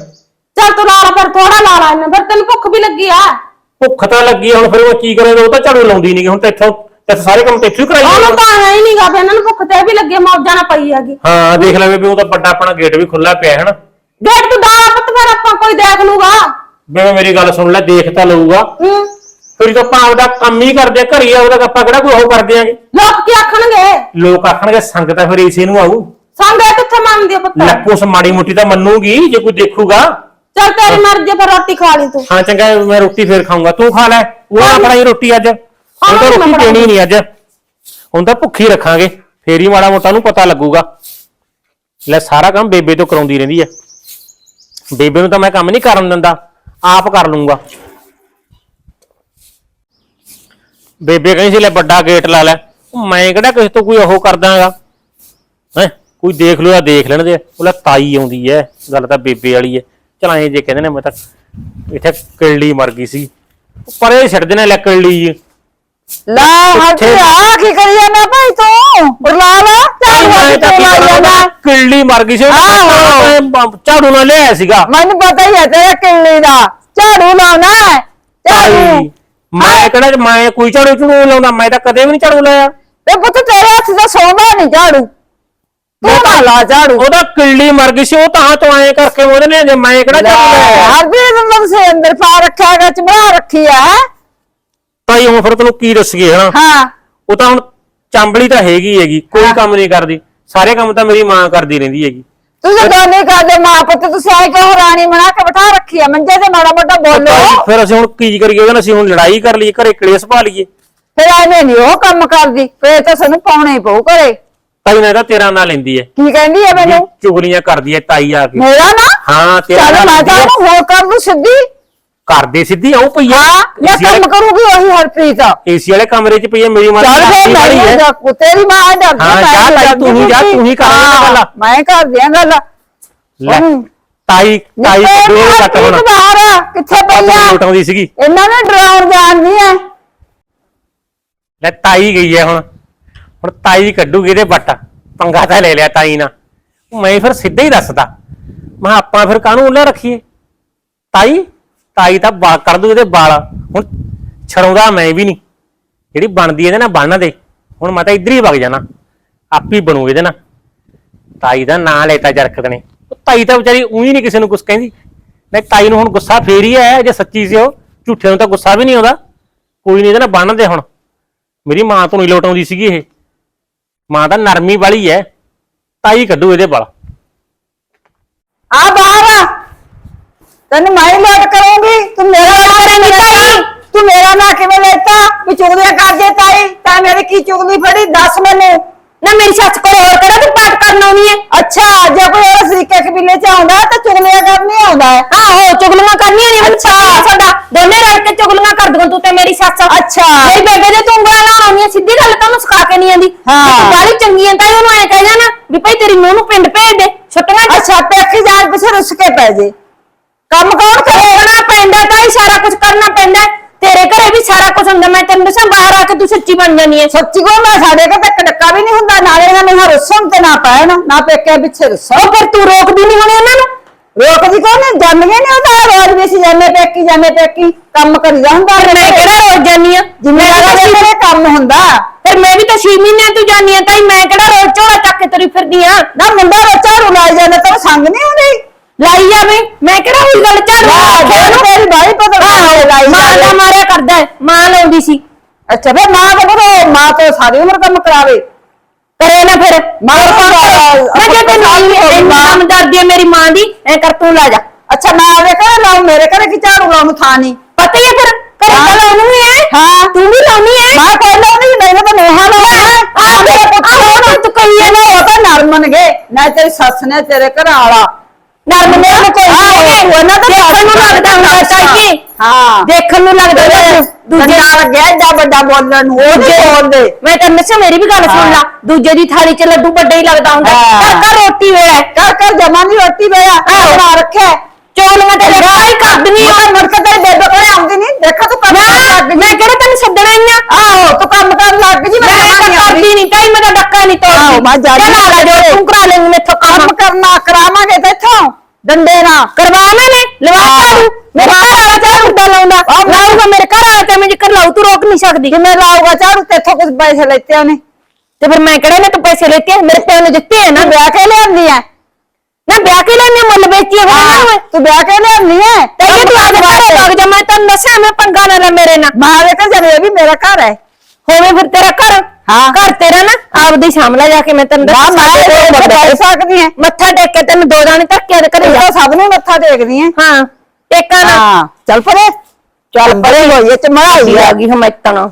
ਚੱਲ ਤੂੰ ਲਾ ਲੈ ਫਿਰ ਥੋੜਾ ਲਾ ਲੈ ਇਹਨੇ ਫਿਰ ਤੈਨੂੰ ਭੁੱਖ ਵੀ ਲੱਗੀ ਆ। ਭੁੱਖ ਤਾਂ ਲੱਗੀ ਆ, ਹੁਣ ਫਿਰ ਮੈਂ ਕੀ ਕਰਾਂ ਉਹ ਤਾਂ ਝਾੜੂ ਲਾਉਂਦੀ ਨਹੀਂ ਹੁਣ ਤੇ ਇੱਥੋਂ ਤੇ ਸਾਰੇ ਕੰਮ ਤੇ ਇੱਥੋਂ ਹੀ ਕਰਾਈ ਉਹਨੂੰ ਜਾਣਾ। ਤਾਂ ਹੈ ਹੀ ਨਹੀਂਗਾ ਫਿਰ ਇਹਨਾਂ ਨੂੰ ਭੁੱਖ ਤੇ ਵੀ ਲੱਗੀ ਆ, ਮੌਜਾਂ ਨਾ ਪਈ ਹੈਗੀ। ਹਾਂ ਦੇਖ ਲੈ ਬੇਬੇ ਉਹ ਤਾਂ ਵੱਡਾ ਆਪਣਾ ਗੇਟ ਵੀ ਖੁੱਲਾ ਪਿਆ ਹੈ ਨਾ। ਗੇਟ ਤੂੰ ਡਾਲਾ ਪੁੱਤ ਫਿਰ ਆਪਾਂ ਕੋਈ ਦੇਖ ਲੂਗਾ ਬੇਬੇ ਮੇਰੀ ਗੱਲ ਸੁਣ ਲੈ ਦੇਖ ਤਾਂ ਲਊਗਾ। ਹੂੰ। ਫਿਰ ਤਾਂ ਆਪਾਂ ਆਪਦਾ ਕੰਮ ਹੀ ਕਰਦੇ ਆ ਘਰੀ ਆ ਉਹਦਾ ਆਪਾਂ ਕਿਹੜਾ ਕੋਈ ਉਹ ਕਰਦੇ ਆਂਗੇ। ਲੋਕ ਕੀ ਆਖਣਗੇ? ਲੋਕ ਆਖਣਗੇ ਸੰਗ ਤਾਂ ਫਿਰ ਇਸੇ ਨੂੰ ਆਊ। ਸੰਗੇ ਕਿੱਥੇ ਮੰਨਦੀ ਆ ਪੁੱਤ? ਲੱਕੋਸ ਮਾੜੀ ਮੁੱਟੀ ਤਾਂ ਮੰਨੂਗੀ ਜੇ ਕੋਈ ਦੇਖੂਗਾ। ਚੱਲ ਤੇਰੀ ਮਰਜ਼ੀ ਫਿਰ ਰੋਟੀ ਖਾ ਲਈ ਤੂੰ। ਹਾਂ ਚੰਗਾ ਮੈਂ ਰੋਟੀ ਫੇਰ ਖਾਊਂਗਾ। ਤੂੰ ਖਾ ਲੈ। ਉਹ ਨਾ ਬਣਾਈ ਰੋਟੀ ਅੱਜ। ਹੁਣ ਤਾਂ ਰੋਟੀ। ਦੇਣੀ ਨਹੀਂ ਅੱਜ। ਹੁਣ ਤਾਂ ਭੁੱਖੀ ਰੱਖਾਂਗੇ। ਫੇਰ ਹੀ ਮਾੜਾ ਮੋਟਾ ਨੂੰ ਪਤਾ ਲੱਗੂਗਾ। ਲੈ ਸਾਰਾ ਕੰਮ ਬੇਬੇ ਤੋਂ ਕਰਾਉਂਦੀ ਰਹਿੰਦੀ ਐ ਬੇਬੇ ਨੂੰ ਤਾਂ ਮੈਂ ਕੰਮ ਨਹੀਂ ਕਰਨ ਦਿੰਦਾ। ਆਪ ਕਰ ਲੂੰਗਾ ਬੇਬੇ ਕਹਿੰਦੀ ਸੀ ਲੈ ਵੱਡਾ ਗੇਟ ਲਾ ਲੈ। ਮੈਂ ਕਿਹੜਾ ਕਿਸੇ ਤੋਂ ਕੋਈ ਉਹ ਕਰਦਾਗਾ ਹੈ? ਕੋਈ ਦੇਖ ਲਿਆ ਦੇਖ ਲੈਣ ਦੇ। ਉਹ ਲੈ ਤਾਈ ਆਉਂਦੀ ਐ। ਗੱਲ ਤਾਂ ਬੇਬੇ ਵਾਲੀ ਐ। ਚਲ ਐਂ ਜੇ ਕਹਿੰਦੇ ਨੇ ਮੈਂ ਤਾਂ ਇੱਥੇ ਕਿਰਲੀ ਮਰ ਗਈ ਸੀ। ਪਰੇ ਛੱਡਦੇ ਨੇ ਲੈ ਕਿਰਲੀ। ਜੀ ਲਾ ਹੱਥ ਆ ਕੀ ਕਰੀ ਜਾਂਦਾ ਭਾਈ ਤੂੰ? ਬੁਲਾ ਲਾ ਕਿਰਲੀ ਮਰ ਗਈ ਸੀ ਝਾੜੂ ਨਾਲ ਲਿਆਇਆ ਸੀਗਾ। ਮੈਨੂੰ ਪਤਾ ਹੀ ਹੈ ਤੇਰਾ ਕਿੱਲੀ ਦਾ। ਝਾੜੂ ਲਾਉਣਾ ਝਾੜੂ। ਮੈਂ ਕਿਹੜਾ ਮੈਂ ਕੋਈ ਝਾੜੂ ਝੂੜੂ ਲਾਉਂਦਾ ਮੈਂ ਤਾਂ ਕਦੇ ਵੀ ਨਹੀਂ ਝਾੜੂ ਲਾਇਆ। ਤੇ ਪੁੱਤ ਤੇਰੇ ਹੱਥ ਦਾ ਸੌਂਦਾ ਨਹੀਂ ਝਾੜੂ। ਤੂੰ ਨਾ ਲਾ ਝਾੜੂ। ਉਹਦਾ ਕਿਰਲੀ ਮਰ ਗਈ ਸੀ ਉਹ ਤਾਂ ਤੋਂ ਐਂ ਕਰਕੇ ਉਹਦੇ ਨੇ ਜੇ ਮੈਂ ਕਿਹੜਾ ਝਾੜੂ ਲਾਇਆ? ਹਰ ਵੀ ਨੰਬਰ ਸੇ ਅੰਦਰ ਪਾ ਰੱਖਿਆ ਗਿਆ ਚਮੜਾ ਰੱਖੀ ਆ ਤਾਈ ਹੁਣ ਫਿਰ ਤੈਨੂੰ ਕੀ ਦੱਸੀਏ ਹਨਾ? ਹਾਂ। ਉਹ ਤਾਂ ਹੁਣ ਚਾਂਬਲੀ ਤਾਂ ਹੈਗੀ ਹੈਗੀ ਕੋਈ ਕੰਮ ਨਹੀਂ ਕਰਦੀ। ਸਾਰੇ ਕੰਮ ਤਾਂ ਮੇਰੀ ਮਾਂ ਕਰਦੀ ਰਹਿੰਦੀ ਹੈਗੀ। ਤੁਸੀਂ ਦੋਨੇ ਕਰਦੇ ਮਾਂ ਪੁੱਤ ਤੁਸੀਂ ਆਏ ਕਿਉਂ ਰਾਣੀ ਬਣਾ ਕੇ ਬਿਠਾ ਰੱਖੀ ਆ? ਮੰਜੇ ਤੇ ਮਾੜਾ ਮੋਟਾ ਬੋਲੋ। ਫਿਰ ਅਸੀਂ ਹੁਣ ਕੀ ਕਰੀਏ? ਉਹਦੇ ਨਾਲ ਅਸੀਂ ਹੁਣ ਲੜਾਈ ਕਰ ਲਈਏ ਘਰੇ ਕਲੇਸ਼ ਪਾ ਲਈਏ। ਫਿਰ ਐਵੇਂ ਨਹੀਂ ਉਹ ਕੰਮ ਕਰਦੀ ਫੇਰ ਤਾਂ ਸਾਨੂੰ ਪਾਉਣਾ ਹੀ ਪਊ ਘਰੇ। ਤਾਈ ਨੇ ਤਾਂ ਤੇਰਾ ਨਾਂ ਲੈਂਦੀ ਹੈ ਕੀ ਕਹਿੰਦੀ ਹੈ ਮੈਨੂੰ? ਚੁਗਲੀਆਂ ਕਰਦੀ ਹੈ ਤਾਈ ਆ ਕੇ। ਮੇਰਾ ਨਾ? ਹਾਂ ਤੇਰਾ ਚੱਲ ਨਾਂ ਮੈਂ ਲੈਂਦੀ ਤਾਂ ਹੈ ਉਹਨੂੰ ਹੋਰ ਕਰ ਦੂੰ ਸਿੱਧੀ। ਕਰਦੇ ਸਿੱਧੀ ਆਉ ਪਈ ਹਾਂ ਮੈਂ ਕੰਮ ਕਰੂਗੀ ਉਹੀ ਹਰਪ੍ਰੀਤ। ਏਸੀ ਵਾਲੇ ਕਮਰੇ 'ਚ ਪਈ ਹੈ ਮੇਰੀ ਮਾਂ ਚੱਲ ਫੇਰ ਮੈਂ ਹੈ ਜਾ ਤੇਰੀ ਮਾਂ ਦਾ ਹਾਂ, ਜਾ ਤਾਈ, ਤੂੰ ਹੀ ਜਾ, ਤੂੰ ਹੀ ਕਰ ਨਾਲ ਗੱਲ। ਮੈਂ ਕਰ ਦਿਆਂ ਗੱਲ। ਲੈ, ਹੂੰ। ਤਾਈ ਤਾਈ ਨਿੱਕੇ ਦੋ ਨੂੰ ਹੋਣਾ ਹਰਪ੍ਰੀਤ ਬਾਹਰ ਆ, ਕਿੱਥੇ ਪਈ ਆ? ਲੋਟਾਉਂਦੀ ਸੀਗੀ। ਇਹਨਾਂ ਨੇ ਡਰਾਉਣ ਜਾਣਦੀ ਐ। ਲੈ ਤਾਈ ਗਈ ਹੈ ਹੁਣ। ਹੁਣ ਤਾਈ ਕੱਢੂਗੀ ਇਹਦੇ ਵੱਟ, ਪੰਗਾ ਤਾਂ ਲੈ ਲਿਆ ਤਾਈ ਨਾਲ। ਮੈਂ ਫਿਰ ਸਿੱਧਾ ਹੀ ਦੱਸਦਾ, ਮੈਂ ਕਿਹਾ ਆਪਾਂ ਫਿਰ ਕਾਹਨੂੰ ਉੱਲੇ ਰੱਖੀਏ? ਤਾਈ ਤਾਈ ਤਾਂ ਬਾ ਕਰ ਦੂ ਇਹਦੇ ਵਾਲ, ਹੁਣ ਛੜਾਉਂਦਾ ਮੈਂ ਵੀ ਨਹੀਂ। ਜਿਹੜੀ ਬਣਦੀ ਇਹਦੇ ਨਾਲ ਬੰਨ ਦੇ, ਹੁਣ ਮੈਂ ਤਾਂ ਇੱਧਰ ਹੀ ਵਗ ਜਾਣਾ, ਆਪ ਹੀ ਬਣੂ ਇਹਦੇ ਨਾਲ। ਤਾਈ ਦਾ ਨਾਂ ਲੈਤਾ ਜਰਕਤ ਨੇ। ਉਹ ਤਾਈ ਤਾਂ ਵਿਚਾਰੀ ਉਹੀ ਨਹੀਂ ਕਿਸੇ ਨੂੰ ਕੁਝ ਕਹਿੰਦੀ। ਨਹੀਂ, ਤਾਈ ਨੂੰ ਹੁਣ ਗੁੱਸਾ ਫੇਰ ਹੀ ਆਇਆ, ਜੇ ਸੱਚੀ ਸੀ ਉਹ, ਝੂਠੇ ਨੂੰ ਤਾਂ ਗੁੱਸਾ ਵੀ ਨਹੀਂ ਆਉਂਦਾ। ਕੋਈ ਨਹੀਂ ਇਹਦੇ ਨਾਲ ਬੰਨ ਦੇ ਹੁਣ। ਮੇਰੀ ਮਾਂ ਤੋਂ ਨਹੀਂ ਲੋਟਾਉਂਦੀ ਸੀਗੀ ਇਹ। ਮਾਂ ਤਾਂ ਨਰਮੀ ਵਾਲੀ ਐ ਤਾਈ ਕੱਢੂ ਇਹਦੇ ਵਾਲ। ਆ ਬਾਹਰ ਆ। ਤੈਨੂੰ ਮੈਂ ਹੀ ਲੋਟ ਕਰੂੰਗੀ। ਤੂੰ ਮੇਰਾ ਨਾਂ ਕਿਵੇਂ ਲੈਤਾ। ਤੂੰ ਮੇਰਾ ਨਾਂ ਕਿਵੇਂ ਲੈਤਾ ਵੀ ਚੁਗਲੀਆਂ ਕਰਦੇ ਤਾਈ ਤਾਂ ਮੇਰੇ ਕੀ ਚੁਗਲੀ ਫੜੀ? ਦੱਸ ਮੈਨੂੰ। ਨਾ ਮੇਰੀ ਸੱਸ ਕੋਲ ਹੋਰ ਕਿਹੜਾ ਤੂੰ ਪਾਠ ਕਰਨ ਆਉਣੀ ਹੈ? ਅੱਛਾ ਜੇ ਕੋਈ ਹੋਰ ਸਰੀਕੇ ਕਬੀਲੇ ਚ ਆਉਂਦਾ ਤਾਂ ਚੁਗਲੀਆਂ ਕਰਨੀ ਆਉਂਦਾ ਹੈ। ਆਹੋ ਚੁਗਲੀਆਂ ਕਰਨੀਆਂ ਨਹੀਂ ਅੱਛਾ। ਸਾਡਾ। ਦੋਨੇ ਰਲ ਕੇ ਚੁਗਲੀਆਂ ਕਰ ਦੂੰ ਤੂੰ ਤੇ ਮੇਰੀ ਸੱਸ। ਅੱਛਾ। ਮੇਰੀ ਬੇਬੇ ਦੇ ਤੂੰ ਉਂਗਲਾਂ ਲਾਉਣੀਆਂ ਸਿੱਧੀ ਗੱਲ ਤੁਹਾਨੂੰ ਸਿਖਾ ਕੇ ਨਹੀਂ ਆਂਦੀ ਹਾਂ। ਤੂੰ ਬਾਲੀ ਚੰਗੀਆਂ ਤਾਂ ਉਹਨੂੰ ਐ ਕਹਿ ਜਾਣਾ ਵੀ ਭਾਈ ਤੇਰੀ ਨੂੰਹ ਨੂੰ ਪਿੰਡ ਭੇਜ ਦੇ ਛੁੱਟੀਆਂ ਅੱਛਾ ਪੇਖੀ ਜਾਣ ਪਿੱਛੇ ਰੁੱਸ ਕੇ ਪੈ ਜੇ। ਕੰਮ ਕੌਣ ਕਰੇ ਕਰਨਾ ਪੈਂਦਾ ਤਾਂ ਹੀ ਸਾਰਾ ਕੁਝ ਕਰਨਾ ਪੈਂਦਾ ਤੇਰੇ ਘਰੇ ਵੀ ਸਾਰਾ ਕੁਝ ਹੁੰਦਾ ਮੈਂ ਤੈਨੂੰ ਦੱਸਾਂ ਬਾਹਰ ਆ ਕੇ ਤੂੰ ਸੱਚੀ ਬਣ ਜਾਨੀ ਐ। ਸੱਚੀ ਕੋ ਮੈਂ ਸਾਡੇ ਕੋਲ ਤਾਂ ਇੱਕ ਡੱਕਾ ਵੀ ਨਹੀਂ ਹੁੰਦਾ ਨਾਲੇ ਇਹਨਾਂ ਨੂੰ ਰੁੱਸਣ ਤੇ ਨਾ ਪੈਣ ਨਾ ਪੇਕੇ ਪਿੱਛੇ ਰੁੱਸਣ। ਉਹ ਫਿਰ ਤੂੰ ਰੋਕਦੀ ਨਹੀਂ ਹੋਣੀ ਉਹਨਾਂ ਨੂੰ? ਰੋਕਦੀ ਕੌਣ ਨੇ ਜਾਂਦੀਆਂ ਨਹੀਂ ਉਹ ਤਾਂ ਰੋਜ਼ ਵੀ ਅਸੀਂ ਜਾਂਦੇ ਪੇਕੀ ਜਾਂਦੇ ਪੇਕੀ ਕੰਮ ਹੁੰਦਾ। ਪਰ ਮੈਂ ਕਿਹੜਾ ਰੋਜ਼ ਜਾਨੀ ਆ ਜਿੰਮੇਵਾਰੀ ਦਾ ਮੇਰੇ ਕੰਮ ਹੁੰਦਾ। ਫਿਰ ਮੈਂ ਵੀ ਤਾਂ 6 ਮਹੀਨਿਆਂ ਤੋਂ ਜਾਨੀ ਆ ਤਾਈ ਮੈਂ ਕਿਹੜਾ ਰੋਜ਼ ਝੋਲਾ ਚੱਕ ਕੇ ਤੁਰੀ ਫਿਰਦੀ ਆ? ਨਾ ਮੁੰਡਾ ਬੱਚਾ ਰੁਲਾਈ ਜਾਂਦਾ ਤਾਂ ਸੰਗ ਨਹੀਂ ਹੁੰਦੀ ਲਾਈ ਜਾਵੇ। ਮੈਂ ਕਿਹੜਾ ਉਹੀ ਗੱਲ ਝਾੜੂ ਆ। ਤੇਰੀ ਬਾਈ ਪਤਾ ਆਹੋ ਲਾਈ ਮਾਂ ਦਾ। ਮਾਰਿਆ ਕਰਦਾ ਹੈ, ਮਾਂ ਲਾਉਂਦੀ ਸੀ। ਅੱਛਾ ਫੇ ਮਾਂ ਤਾਂ ਬਰੋ ਮਾਂ ਤੋਂ ਸਾਰੀ ਉਮਰ ਕੰਮ ਕਰਾਵੇ। ਕਰੇ ਨਾ ਫਿਰ। ਮਾਂ ਤਾਂ ਮੈਂ ਜੇ ਤੈਨੂੰ ਇੰਨੀ ਕੰਮ ਦਰਦੀ ਹੈ ਮੇਰੀ ਮਾਂ ਦੀ ਐ ਕਰ ਤੂੰ ਲਾ ਜਾ। ਅੱਛਾ ਮੈਂ ਆਵੇ ਕਰ ਲਾਉ ਮੇਰੇ ਘਰੇ ਕੀ ਝਾੜੂ ਲਾਉਣ ਨੂੰ ਥਾਂ ਨਹੀਂ। ਪਤਾ ਹੀ ਹੈ ਫਿਰ ਘਰੇ ਹਾਂ। ਤਾਂ ਲਾਉਣੀ ਹੀ ਹੈ। ਹਾਂ ਤੂੰ ਵੀ ਲਾਉਣੀ ਹੈ ਮੈਂ ਕੋਈ ਲਾਉਣੀ ਨਹੀਂ ਤਾਂ ਨੋਹਾਂ ਲਾਉਣਾ। ਆ ਮੇਰੇ ਪੁੱਤ ਨੂੰ ਤੂੰ ਕਹੀ ਇਹ ਨਾ ਉਹ ਤਾਂ ਨਰਮਨਗੇ ਨਾ ਤੇਰੀ ਸੱਸ ਨੇ ਤੇਰੇ ਘਰ ਆਲਾ। ਨਰਮ ਨੇ ਉਹਨੂੰ ਕੋਈ ਨਹੀਂ ਉਹਨਾਂ ਦਾ ਦੇਖਣ ਨੂੰ ਲੱਗਦਾ ਹੁੰਦਾ ਤਾਈ ਹਾਂ। ਦੇਖਣ ਨੂੰ ਲੱਗਦਾ ਹੁੰਦਾ ਦੂਜੇ ਦੂਜਾ ਲੱਗਿਆ ਏਡਾ ਵੱਡਾ ਬੋਲਣ ਨੂੰ ਉਹ ਨਹੀਂ ਬੋਲਦੇ। ਮੈਂ ਤੈਨੂੰ ਦੱਸਾਂ ਮੇਰੀ ਵੀ ਗੱਲ ਸੁਣ ਹਾਂ। ਲਾ ਦੂਜੇ ਦੀ ਥਾਲੀ 'ਚ ਲੱਡੂ ਵੱਡਾ ਹੀ ਲੱਗਦਾ ਹੁੰਦਾ। ਹਾਂ। ਘਰ ਘਰ ਰੋਟੀ ਵੇਲਾ ਹੈ। ਕਰ ਕਰ ਜਮਾ ਨਹੀਂ ਰੋਟੀ ਵੇਆ ਆਹੋ। ਬਣਾ ਰੱਖਿਆ ਚੌਲੀਆਂ ਤੇ ਲੜਾਈ ਕਰ ਦਿੰਨੀ ਆ। ਮੁੜ ਕੇ ਤੇਰੀ ਬੇਬੇ ਕੋਲੇ ਆਉਂਦੀ ਨਹੀਂ ਦੇਖਾ ਤੂੰ ਕੰਮ ਕਰਨ ਲੱਗ ਗਈ। ਮੈਂ ਕਿਹੜਾ ਤੈਨੂੰ ਸੱਦਣਾ ਹੀ ਆ? ਆਹੋ ਤੂੰ ਕੰਮ ਕਰਨ ਲੱਗ ਗਈ ਮੈਂ ਮੈਂ ਤਾਂ ਕਰਦੀ ਨਹੀਂ ਤਾਈ ਮੈਂ ਤਾਂ ਡੱਕਾ ਨਹੀਂ ਤੋੜਦੀ। ਆਹੋ, ਮੈਂ ਜਾ ਰਹੀ ਚੱਲ ਆ ਜਾ ਜੋ। ਤੂੰ ਕਰਾ ਲੈਂਗੀ ਮੈਥੋਂ ਕੰਮ। ਕੰਮ ਕਰਨਾ ਇੱਥੋਂ ਡੰਡੇ ਨਾਲ ਕਰਵਾਵਾਂ ਨੇ ਲਵਾ ਹਾਂ। ਝਾੜੂ ਮੇਰਾ ਘਰ ਵਾਲਾ ਝਾੜੂ ਮੁੱਦਾ ਲਾਉਂਦਾ। ਲਾਊਗਾ ਮੇਰੇ ਘਰ ਵਾਲਾ ਤੇ ਮੈਂ ਜਿੱਕਰ ਲਾਉ ਤੂੰ ਰੋਕ ਨਹੀਂ ਸਕਦੀ। ਕਿਵੇਂ ਲਾਊਗਾ ਝਾੜੂ ਤੇਥੋਂ ਕੁਝ ਪੈਸੇ ਲੈਤੇ ਉਹਨੇ। ਤੇ ਫਿਰ ਮੈਂ ਕਿਹੜਾ ਨੇ ਤੂੰ ਪੈਸੇ ਲੈਤੇ ਆ? ਮੇਰੇ ਨੇ ਦਿੱਤੇ ਆ ਨਾ। ਤੂੰ ਵਿਆਹ ਕੇ ਲਿਆਂਦੀ ਐ ਨਾ ਵਿਆਹ ਕੇ ਲੈਣੇ ਮੁੱਲ ਵੇਚੀ ਆ ਫਿਰ ਮੈਂ ਤੂੰ ਵਿਆਹ ਕੇ ਲਿਆਂਦੀ ਐ ਤੇ ਇਹ ਤੂੰ ਆਦੇ ਘਰੇ ਵਗ ਜਾ ਮੈਂ ਤੈਨੂੰ ਦੱਸਿਆ ਮੈਂ ਪੰਗਾ ਨਾ ਲੈ ਮੇਰੇ ਨਾਲ। ਮਾਰੇ ਕੇ ਇਹ ਵੀ ਮੇਰਾ ਘਰ ਹੈ ਹੋਵੇ ਫਿਰ ਤੇਰਾ ਘਰ। ਹਾਂ। ਘਰ ਤੇਰਾ ਨਾ ਆਪਦੇ ਸਾਹਮਣੇ ਜਾ ਕੇ ਮੈਂ ਤੈਨੂੰ ਨਾ ਦੱਸਾਂ। ਮੈਂ ਇਹ ਵੱਡਾ ਕਹਿ ਸਕਦੀ ਐ ਮੱਥਾ ਟੇਕ ਕੇ ਤੈਨੂੰ ਦੋ ਦਾਣੇ ਧੱਕੇ ਦੇ ਘਰੇ ਤੂੰ ਜਾ। ਤਾਂ ਸਭ ਨੂੰ ਮੱਥਾ ਟੇਕਦੀ ਐ ਹਾਂ। ਟੇਕਾ ਨਾ। ਹਾਂ। ਚੱਲ ਪਰੇ ਚੱਲ ਪਰੇ ਹੋਈਏ ਚ ਮੜਾਈ ਆ। ਗਈ ਹਮੈਤਣਾ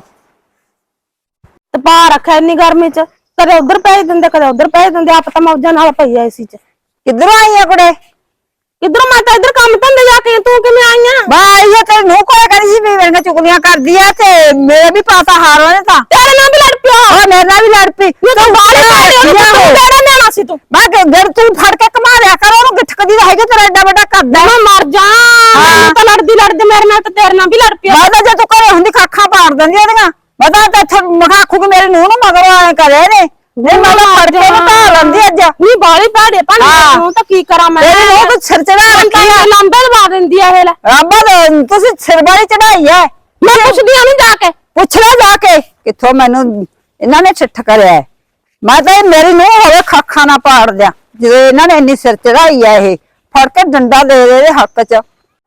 ਤੇ ਪਾ ਰੱਖਿਆ ਇੰਨੀ ਗਰਮੀ ਚ। ਕਦੇ ਉਧਰ ਭੇਜ ਦਿੰਦੇ ਕਦੇ ਉਧਰ ਭੇਜ ਦਿੰਦੇ। ਆਪ ਤਾਂ ਮੌਜਾਂ ਨਾਲ ਪਈ ਐ ਏਸੀ ਚ। ਕਿੱਧਰੋਂ ਆਈ ਆ ਕੁੜੇ? ਕਿਧਰੋਂ ਮੈਂ ਤਾਂ ਇੱਧਰ ਕੰਮ ਧੰਦੇ ਜਾ ਕੇ ਤੂੰ ਕਿਵੇਂ ਆਈ ਆ? ਬਾਈ ਇਹ ਤੇ ਨੂੰ ਕੋਈ ਕਰੀ ਸੀ ਵੀ ਮੇਰੇ ਨਾਲ ਚੁਗਲੀਆਂ ਕਰਦੀ ਐ ਤੇ ਮੇਰੇ ਵੀ ਪਾਸਾ ਹਾਰ ਉਹਨੇ ਤਾਂ। ਤੇਰੇ ਨਾਲ ਵੀ ਲੜ ਪਿਆ। ਉਹ ਮੇਰੇ ਨਾਲ ਵੀ ਲੜ ਪਈ। ਤੂੰ ਬਾਹਰ ਤੂੰ ਕਿਹੜਾ ਨਿਆਣਾ ਸੀ ਤੂੰ? ਮੈਂ ਕਿ ਗੜ ਤੂੰ ਫੜ ਕੇ ਕਮਾ ਲਿਆ ਕਰ ਉਹਨੂੰ ਗਿੱਠਕਦੀ ਦਾ ਹੈਗਾ ਤੇਰਾ ਐਡਾ ਵੱਡਾ ਕਰਦਾ ਮੈਂ ਮਰ ਜਾ। ਮੈਨੂੰ ਤਾਂ ਲੜਦੀ ਲੜਦੀ ਮੇਰੇ ਨਾਲ ਤੇ ਤੇਰੇ ਨਾਲ ਵੀ ਲੜ ਪਿਆ। ਮੈਂ ਤਾਂ ਜੇ ਤੂੰ ਘਰੇ ਹੁੰਦੀ ਕੱਖਾਂ ਪਾੜ ਦਿੰਦੀ ਉਹਦੀਆਂ। ਮੈਂ ਤਾਂ ਇੱਥੇ ਮਖਾ ਆਖੂ ਕਿ ਮੇਰੇ ਨੂੰ ਨਾ ਮਗਰੋਂ ਆਏ ਕਰਿਆ ਨੇ ਨਹੀਂ ਮੈਂ ਤਾਂ ਕੇ ਉਹਨੂੰ ਢਾ ਲੈਂਦੀ ਅੱਜ। ਨਹੀਂ ਬਾਲੀ ਭਾੜੇ ਹਾਂ। ਤੂੰ ਤਾਂ ਕੀ ਕਰਾਂ ਮੈਂ? ਤੇਰੀ ਨੂੰ ਤੂੰ ਸਿਰ ਚੜਾ ਰੱਖੀ ਆ। ਲੰਬੇ ਲਵਾ ਦਿੰਦੀ ਆ ਇਹ ਲੈ। ਰੱਬਾ ਦਾ ਤੁਸੀਂ ਸਿਰ ਵਾਲੀ ਚੜਾਈ ਐ। ਮੈਂ ਪੁੱਛਦੀ ਆ ਨਹੀਂ ਜਾ ਕੇ। ਪੁੱਛ ਲੈ ਜਾ ਕੇ ਕਿੱਥੋਂ ਮੈਨੂੰ ਇਹਨਾਂ ਨੇ ਛਿੱਠ ਕਰਿਆ ਹੈ। ਮੈਂ ਤਾਂ ਇਹ ਮੇਰੀ ਨੂੰ ਹੋਵੇ ਖਾਖਾਂ ਨਾ ਪਾੜ ਦਿਆਂ ਜਦੋਂ ਇਹਨਾਂ ਨੇ ਇੰਨੀ ਸਿਰ ਚੜਾਈ ਐ ਇਹ। ਫੜ ਕੇ ਡੰਡਾ ਦੇ ਦੇ ਇਹਦੇ ਹੱਕ 'ਚ।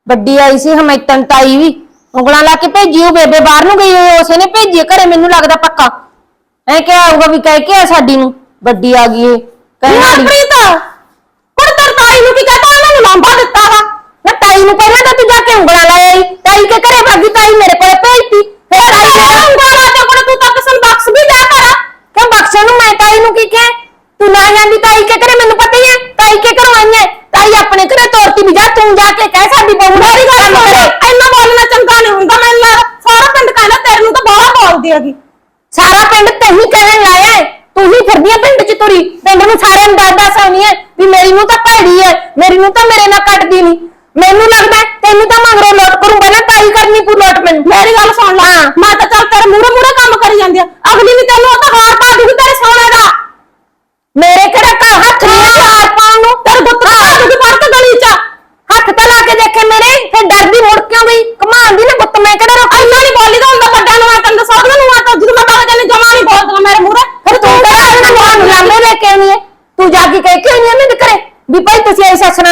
ਵੱਡੀ ਆਈ ਸੀ ਹਮੈਤਨ ਤਾਈ ਵੀ। ਉਂਗਲਾਂ ਲਾ ਕੇ ਭੇਜੀ ਉਹ ਬੇਬੇ ਬਾਹਰ ਨੂੰ ਗਈ ਹੋਈ ਉਸੇ ਨੇ ਭੇਜੀ ਆ ਘਰੇ ਮੈਨੂੰ ਲੱਗਦਾ ਪੱਕਾ। ਐ ਕਿਹਾ ਆਊਗਾ ਵੀ ਕਹਿ ਕੇ ਆ ਸਾਡੀ ਨੂੰ ਵੱਡੀ ਆ ਗਈ ਏ ਕਹਿਣ ਪ੍ਰੀਤ ਕੁੜ ਤੇਰ ਤਾਈ ਨੂੰ ਕੀ ਕਹਤਾ? ਉਹਨਾਂ ਨੂੰ ਲਾਂਬਾ ਦਿੱਤਾ ਵਾ। ਨਾ ਤਾਈ ਨੂੰ ਪਹਿਲਾਂ ਤਾਂ ਤੂੰ ਜਾ ਕੇ ਉਂਗਲਾਂ ਲਾਇਆ ਈ। ਤਾਈ ਕੇ ਘਰੇ ਭਾਗੀ ਤਾਈ ਮੇਰੇ ਕੋਲੇ ਭੇਜਤੀ। ਫਿਰ ਤਾਈ ਨੇ ਉਂਗਲਾ ਤੇ ਕੁੜ ਤੂੰ ਤਾਂ ਕਿਸਨ ਬਖਸ਼ ਵੀ ਲਿਆ ਕਰ। ਕਿਉਂ ਬਖਸ਼ਣ ਨੂੰ ਮੈਂ ਤਾਈ ਨੂੰ ਕੀ ਕਿਹਾ? ਤੂੰ ਨਾ ਜਾਂਦੀ ਤਾਈ ਕੇ ਘਰੇ ਮੈਨੂੰ ਪਤਾ ਹੀ ਹੈ ਤਾਈ ਕੇ ਘਰੋਂ ਆਈ ਹੈ ਤਾਈ ਆਪਣੇ ਘਰੇ ਤੋਰਤੀ ਵੀ ਜਾ ਤੂੰ ਜਾ ਕੇ ਕਹਿ ਸਾਡੀ ਬਹੂ ਨੂੰ ਮੇਰੀ ਗੱਲ ਸੁਣ। ਇੰਨਾ ਬੋਲਣਾ ਚੰਗਾ ਨਹੀਂ ਹੁੰਦਾ। ਮੈਨੂੰ ਸਾਰਾ ਪਿੰਡ ਕਹਿੰਦਾ ਤੇਰੇ ਨੂੰ ਤਾਂ ਬਾਹਲਾ ਬੋਲਦੀ ਹੈਗੀ। ਸਾਰਾ ਪਿੰਡ ਤੈਨੂੰ ਕਹਿਣ ਲਾਇਆ ਹੈ। ਤੂੰ ਹੀ ਫਿਰਦੀ ਹੈ ਪਿੰਡ 'ਚ ਤੁਰੀ। ਪਿੰਡ ਨੂੰ ਸਾਰਿਆਂ ਨੂੰ ਦੱਸ ਦੱਸ ਆਉਣੀ ਹੈ ਵੀ ਮੇਰੀ ਨੂੰ ਤਾਂ ਭੈੜੀ ਹੈ। ਮੇਰੀ ਨੂੰ ਤਾਂ ਮੇਰੇ ਨਾਲ ਕੱਟਦੀ ਨਹੀਂ। ਮੈਨੂੰ ਲੱਗਦਾ ਹੈ ਤੈਨੂੰ ਤਾਂ ਮਗਰੋਂ ਲੋਟ ਕਰੂੰ ਪਹਿਲਾਂ ਤਾਈ ਕਰਨੀ ਪੂ ਲੋਟ ਮੈਨੂੰ। ਮੇਰੀ ਗੱਲ ਸੁਣ ਲੈ। ਮੈਂ ਤਾਂ ਚੱਲ ਤੇਰੇ ਮੂਹਰੇ ਮੂਹਰੇ ਕੰਮ ਕਰੀ ਜਾਂਦੀ ਆ। ਅਗਲੀ ਵੀ ਤੈਨੂੰ ਉਹ ਤਾਂ ਹਾਰ ਪਾ ਦੂਗੀ ਤੇਰੇ ਸੋਨੇ ਦਾ ਮੇਰੇ ਕਿਹੜਾ ਘਰ ਹੱਥ ਨਹੀਂ ਹੈ ਹਾਰ ਪਾਉਣ ਨੂੰ ਤੇਰੇ ਗੁੱਤ ਪਾ ਦੂਗੀ ਫੜ ਕੇ ਗਲੀ ਚ ਹੱਥ ਤਾਂ ਲਾ ਕੇ ਦੇਖੇ ਮੇਰੇ ਫਿਰ ਡਰਦੀ ਮੁੜ ਕਿਉਂ ਗਈ ਕਮਾਉਂਦੀ ਨਾ ਗੁੱਤ ਮੈਂ ਕਿਹੜਾ ਰੋਕ ਇੰਨਾ ਨਹੀਂ ਬੋਲੀ ਦਾ ਹੁੰਦਾ ਵੱਡਾ ਨੂੰ ਆ ਤੰਦ ਸੋਹਣਾ ਨੂੰ ਆ ਤਾਂ ਜਦੋਂ ਮੈਂ ਬਾਹਰ ਜਾਂਦੀ ਜਮਾ ਨਹੀਂ ਬੋਲਦਾ ਮੇਰੇ ਮੂਹਰੇ ਫਿਰ ਤੂੰ ਕਿਹੜਾ ਇਹਨਾਂ ਨੂੰ ਨੂੰ ਲਾਂਬੇ ਲੈ ਕੇ ਆਉਣੀ ਹੈ ਤੂੰ ਜਾ ਕੇ ਕਹਿ ਕੇ ਆਉਣੀ ਹੈ ਮੇਰੇ ਘਰੇ ਵੀ ਭਾਈ ਤੁਸੀਂ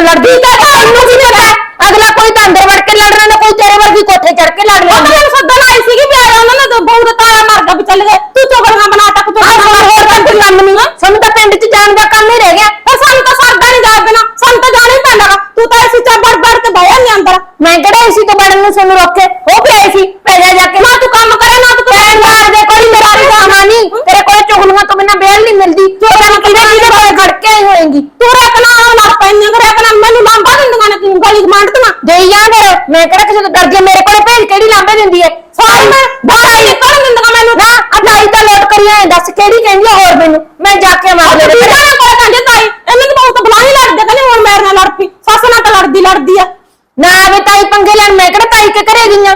ਐਸਾ ਸੱਸ ਨਾਲ ਲੜਦੀ ਤਾਂ ਤੈਨੂੰ ਕੀ ਪਤਾ ਅਗਲਾ ਕੋਈ ਤਾਂ ਅੰਦਰ ਵੜ ਕੇ ਲੜ ਰਿਹਾ ਨਾ ਕੋਈ ਤੇਰੇ ਵਰਗੀ ਕੋਠੇ ਚੜ ਕੇ ਲੜ ਉਹ ਤਾਂ ਲੈਂਦਾ ਮੈਨੂੰ ਸੱਦਣ ਆਈ ਸੀਗੀ ਵੀ ਆ ਜਾ ਉਹਨਾਂ ਨੇ ਬਹੂ ਦਾ ਤਾਇਆ ਮਰ ਗਿਆ ਵੀ ਚੱਲ ਗਏ ਤੂੰ ਚੋਗਲੀਆਂ ਬਣਾ ਤੱਕ ਤੂੰ ਆਹ ਸਾਨੂੰ ਹੋਰ ਤਾਂ ਫਿਰ ਲੰਮਣੀ ਆ ਸਾਨੂੰ ਤਾਂ ਪਿੰਡ 'ਚ ਜਾਣ ਦਾ ਕੰਮ ਹੀ ਰਹਿ ਗਿਆ ਉਹ ਸਾਨੂੰ ਤਾਂ ਸਰਦਾ ਨਹੀਂ ਜਾ ਬਿਨਾ ਸਾਨੂੰ ਤਾਂ ਜਾਣਾ ਹੀ ਪੈਂਦਾ ਗਾ। ਤੂੰ ਤਾਂ ਇਸੇ ਚ ਬੜ ਬੜ ਕੇ ਬਹਿਆ ਨਹੀਂ ਅੰਦਰ ਮੈਂ ਕਿਹੜਾ ਇਸੀ ਤੋਂ ਬੜਨ ਨੂੰ ਸਾਨੂੰ ਰੋਕੇ ਉਹ ਵੀ ਆਈ ਸੀ ਪੈ ਜਾ ਜਾ ਕੇ ਨਾ ਤੂੰ ਕੰਮ ਕਰੇ ਨਾ ਤੂੰ ਭੈਣ ਮਾਰ ਦੇ ਕੋਈ ਮੇਰਾ ਕੋਈ ਜਾਣਾ ਨਹੀਂ ਤੇਰੇ ਕੋਲ ਚੁਗਲੀਆਂ ਤੋਂ ਬਿਨਾਂ ਬੇਲ ਨਹੀਂ ਮਿਲਦੀ ਤੂੰ ਸਾਨੂੰ ਕਿਹਦੇ ਕਿਹਦੇ ਕੋਲ ਖੜ ਕੇ ਆਈ ਹੋਏਗੀ ਤੂੰ ਰੱਖਣਾ ਉਹ ਲੜ ਪੈਣੀਆਂ ਕਰੇ ਕਰਾਂ ਮੈਨੂੰ ਲਾਂਬਾ ਦਿੰਦੀਆਂ ਨੇ ਤੂੰ ਗਲੀ ਗਮਾਂਡ ਦੀਆਂ ਦੇਈ ਜਾਂ ਫਿਰ ਮੈਂ ਕਿਹੜਾ ਕਿਸੇ ਤੋਂ ਡਰਦੀ ਮੇਰੇ ਕੋਲ ਭੇਜ ਕਿਹੜੀ ਲਾਂਬੇ ਦਿੰਦੀ ਹੈ? ਸਾਰੀ ਮੈਂ ਬਾਹਰ ਨਿਕਲ ਦਿੰਦੀਆਂ ਮੈਨੂੰ ਨਾ ਅਦਾਈ ਤਾਂ ਲੋਟ ਕਰੀ ਐ ਦੱਸ ਕਿਹੜੀ ਕਹਿੰਦੀ ਆ ਹੋਰ ਮੈਨੂੰ? ਮੈਂ ਜਾ ਕੇ ਮਾਰ ਉਹ ਲੈ ਤੇ ਨਾ ਕੋਲ ਕਹਿੰਦੇ ਤਾਈ ਇਹਨਾਂ ਨੂੰ ਬਹੁਤ ਬੁਲਾ ਨਹੀਂ ਲੜਦੇ ਕਹਿੰਦੇ ਹੁਣ ਮੇਰੇ ਨਾਲ ਲੜ ਪਈ ਸੱਸ ਨਾਲ ਤਾਂ ਲੜਦੀ ਲੜਦੀ ਆ ਨਾ ਵੇ ਤਾਈ ਪੰਗੇ ਲੈਣ ਮੈਂ ਕਿਹੜਾ ਤਾਈ ਕੇ ਘਰੇ ਗਈਆਂ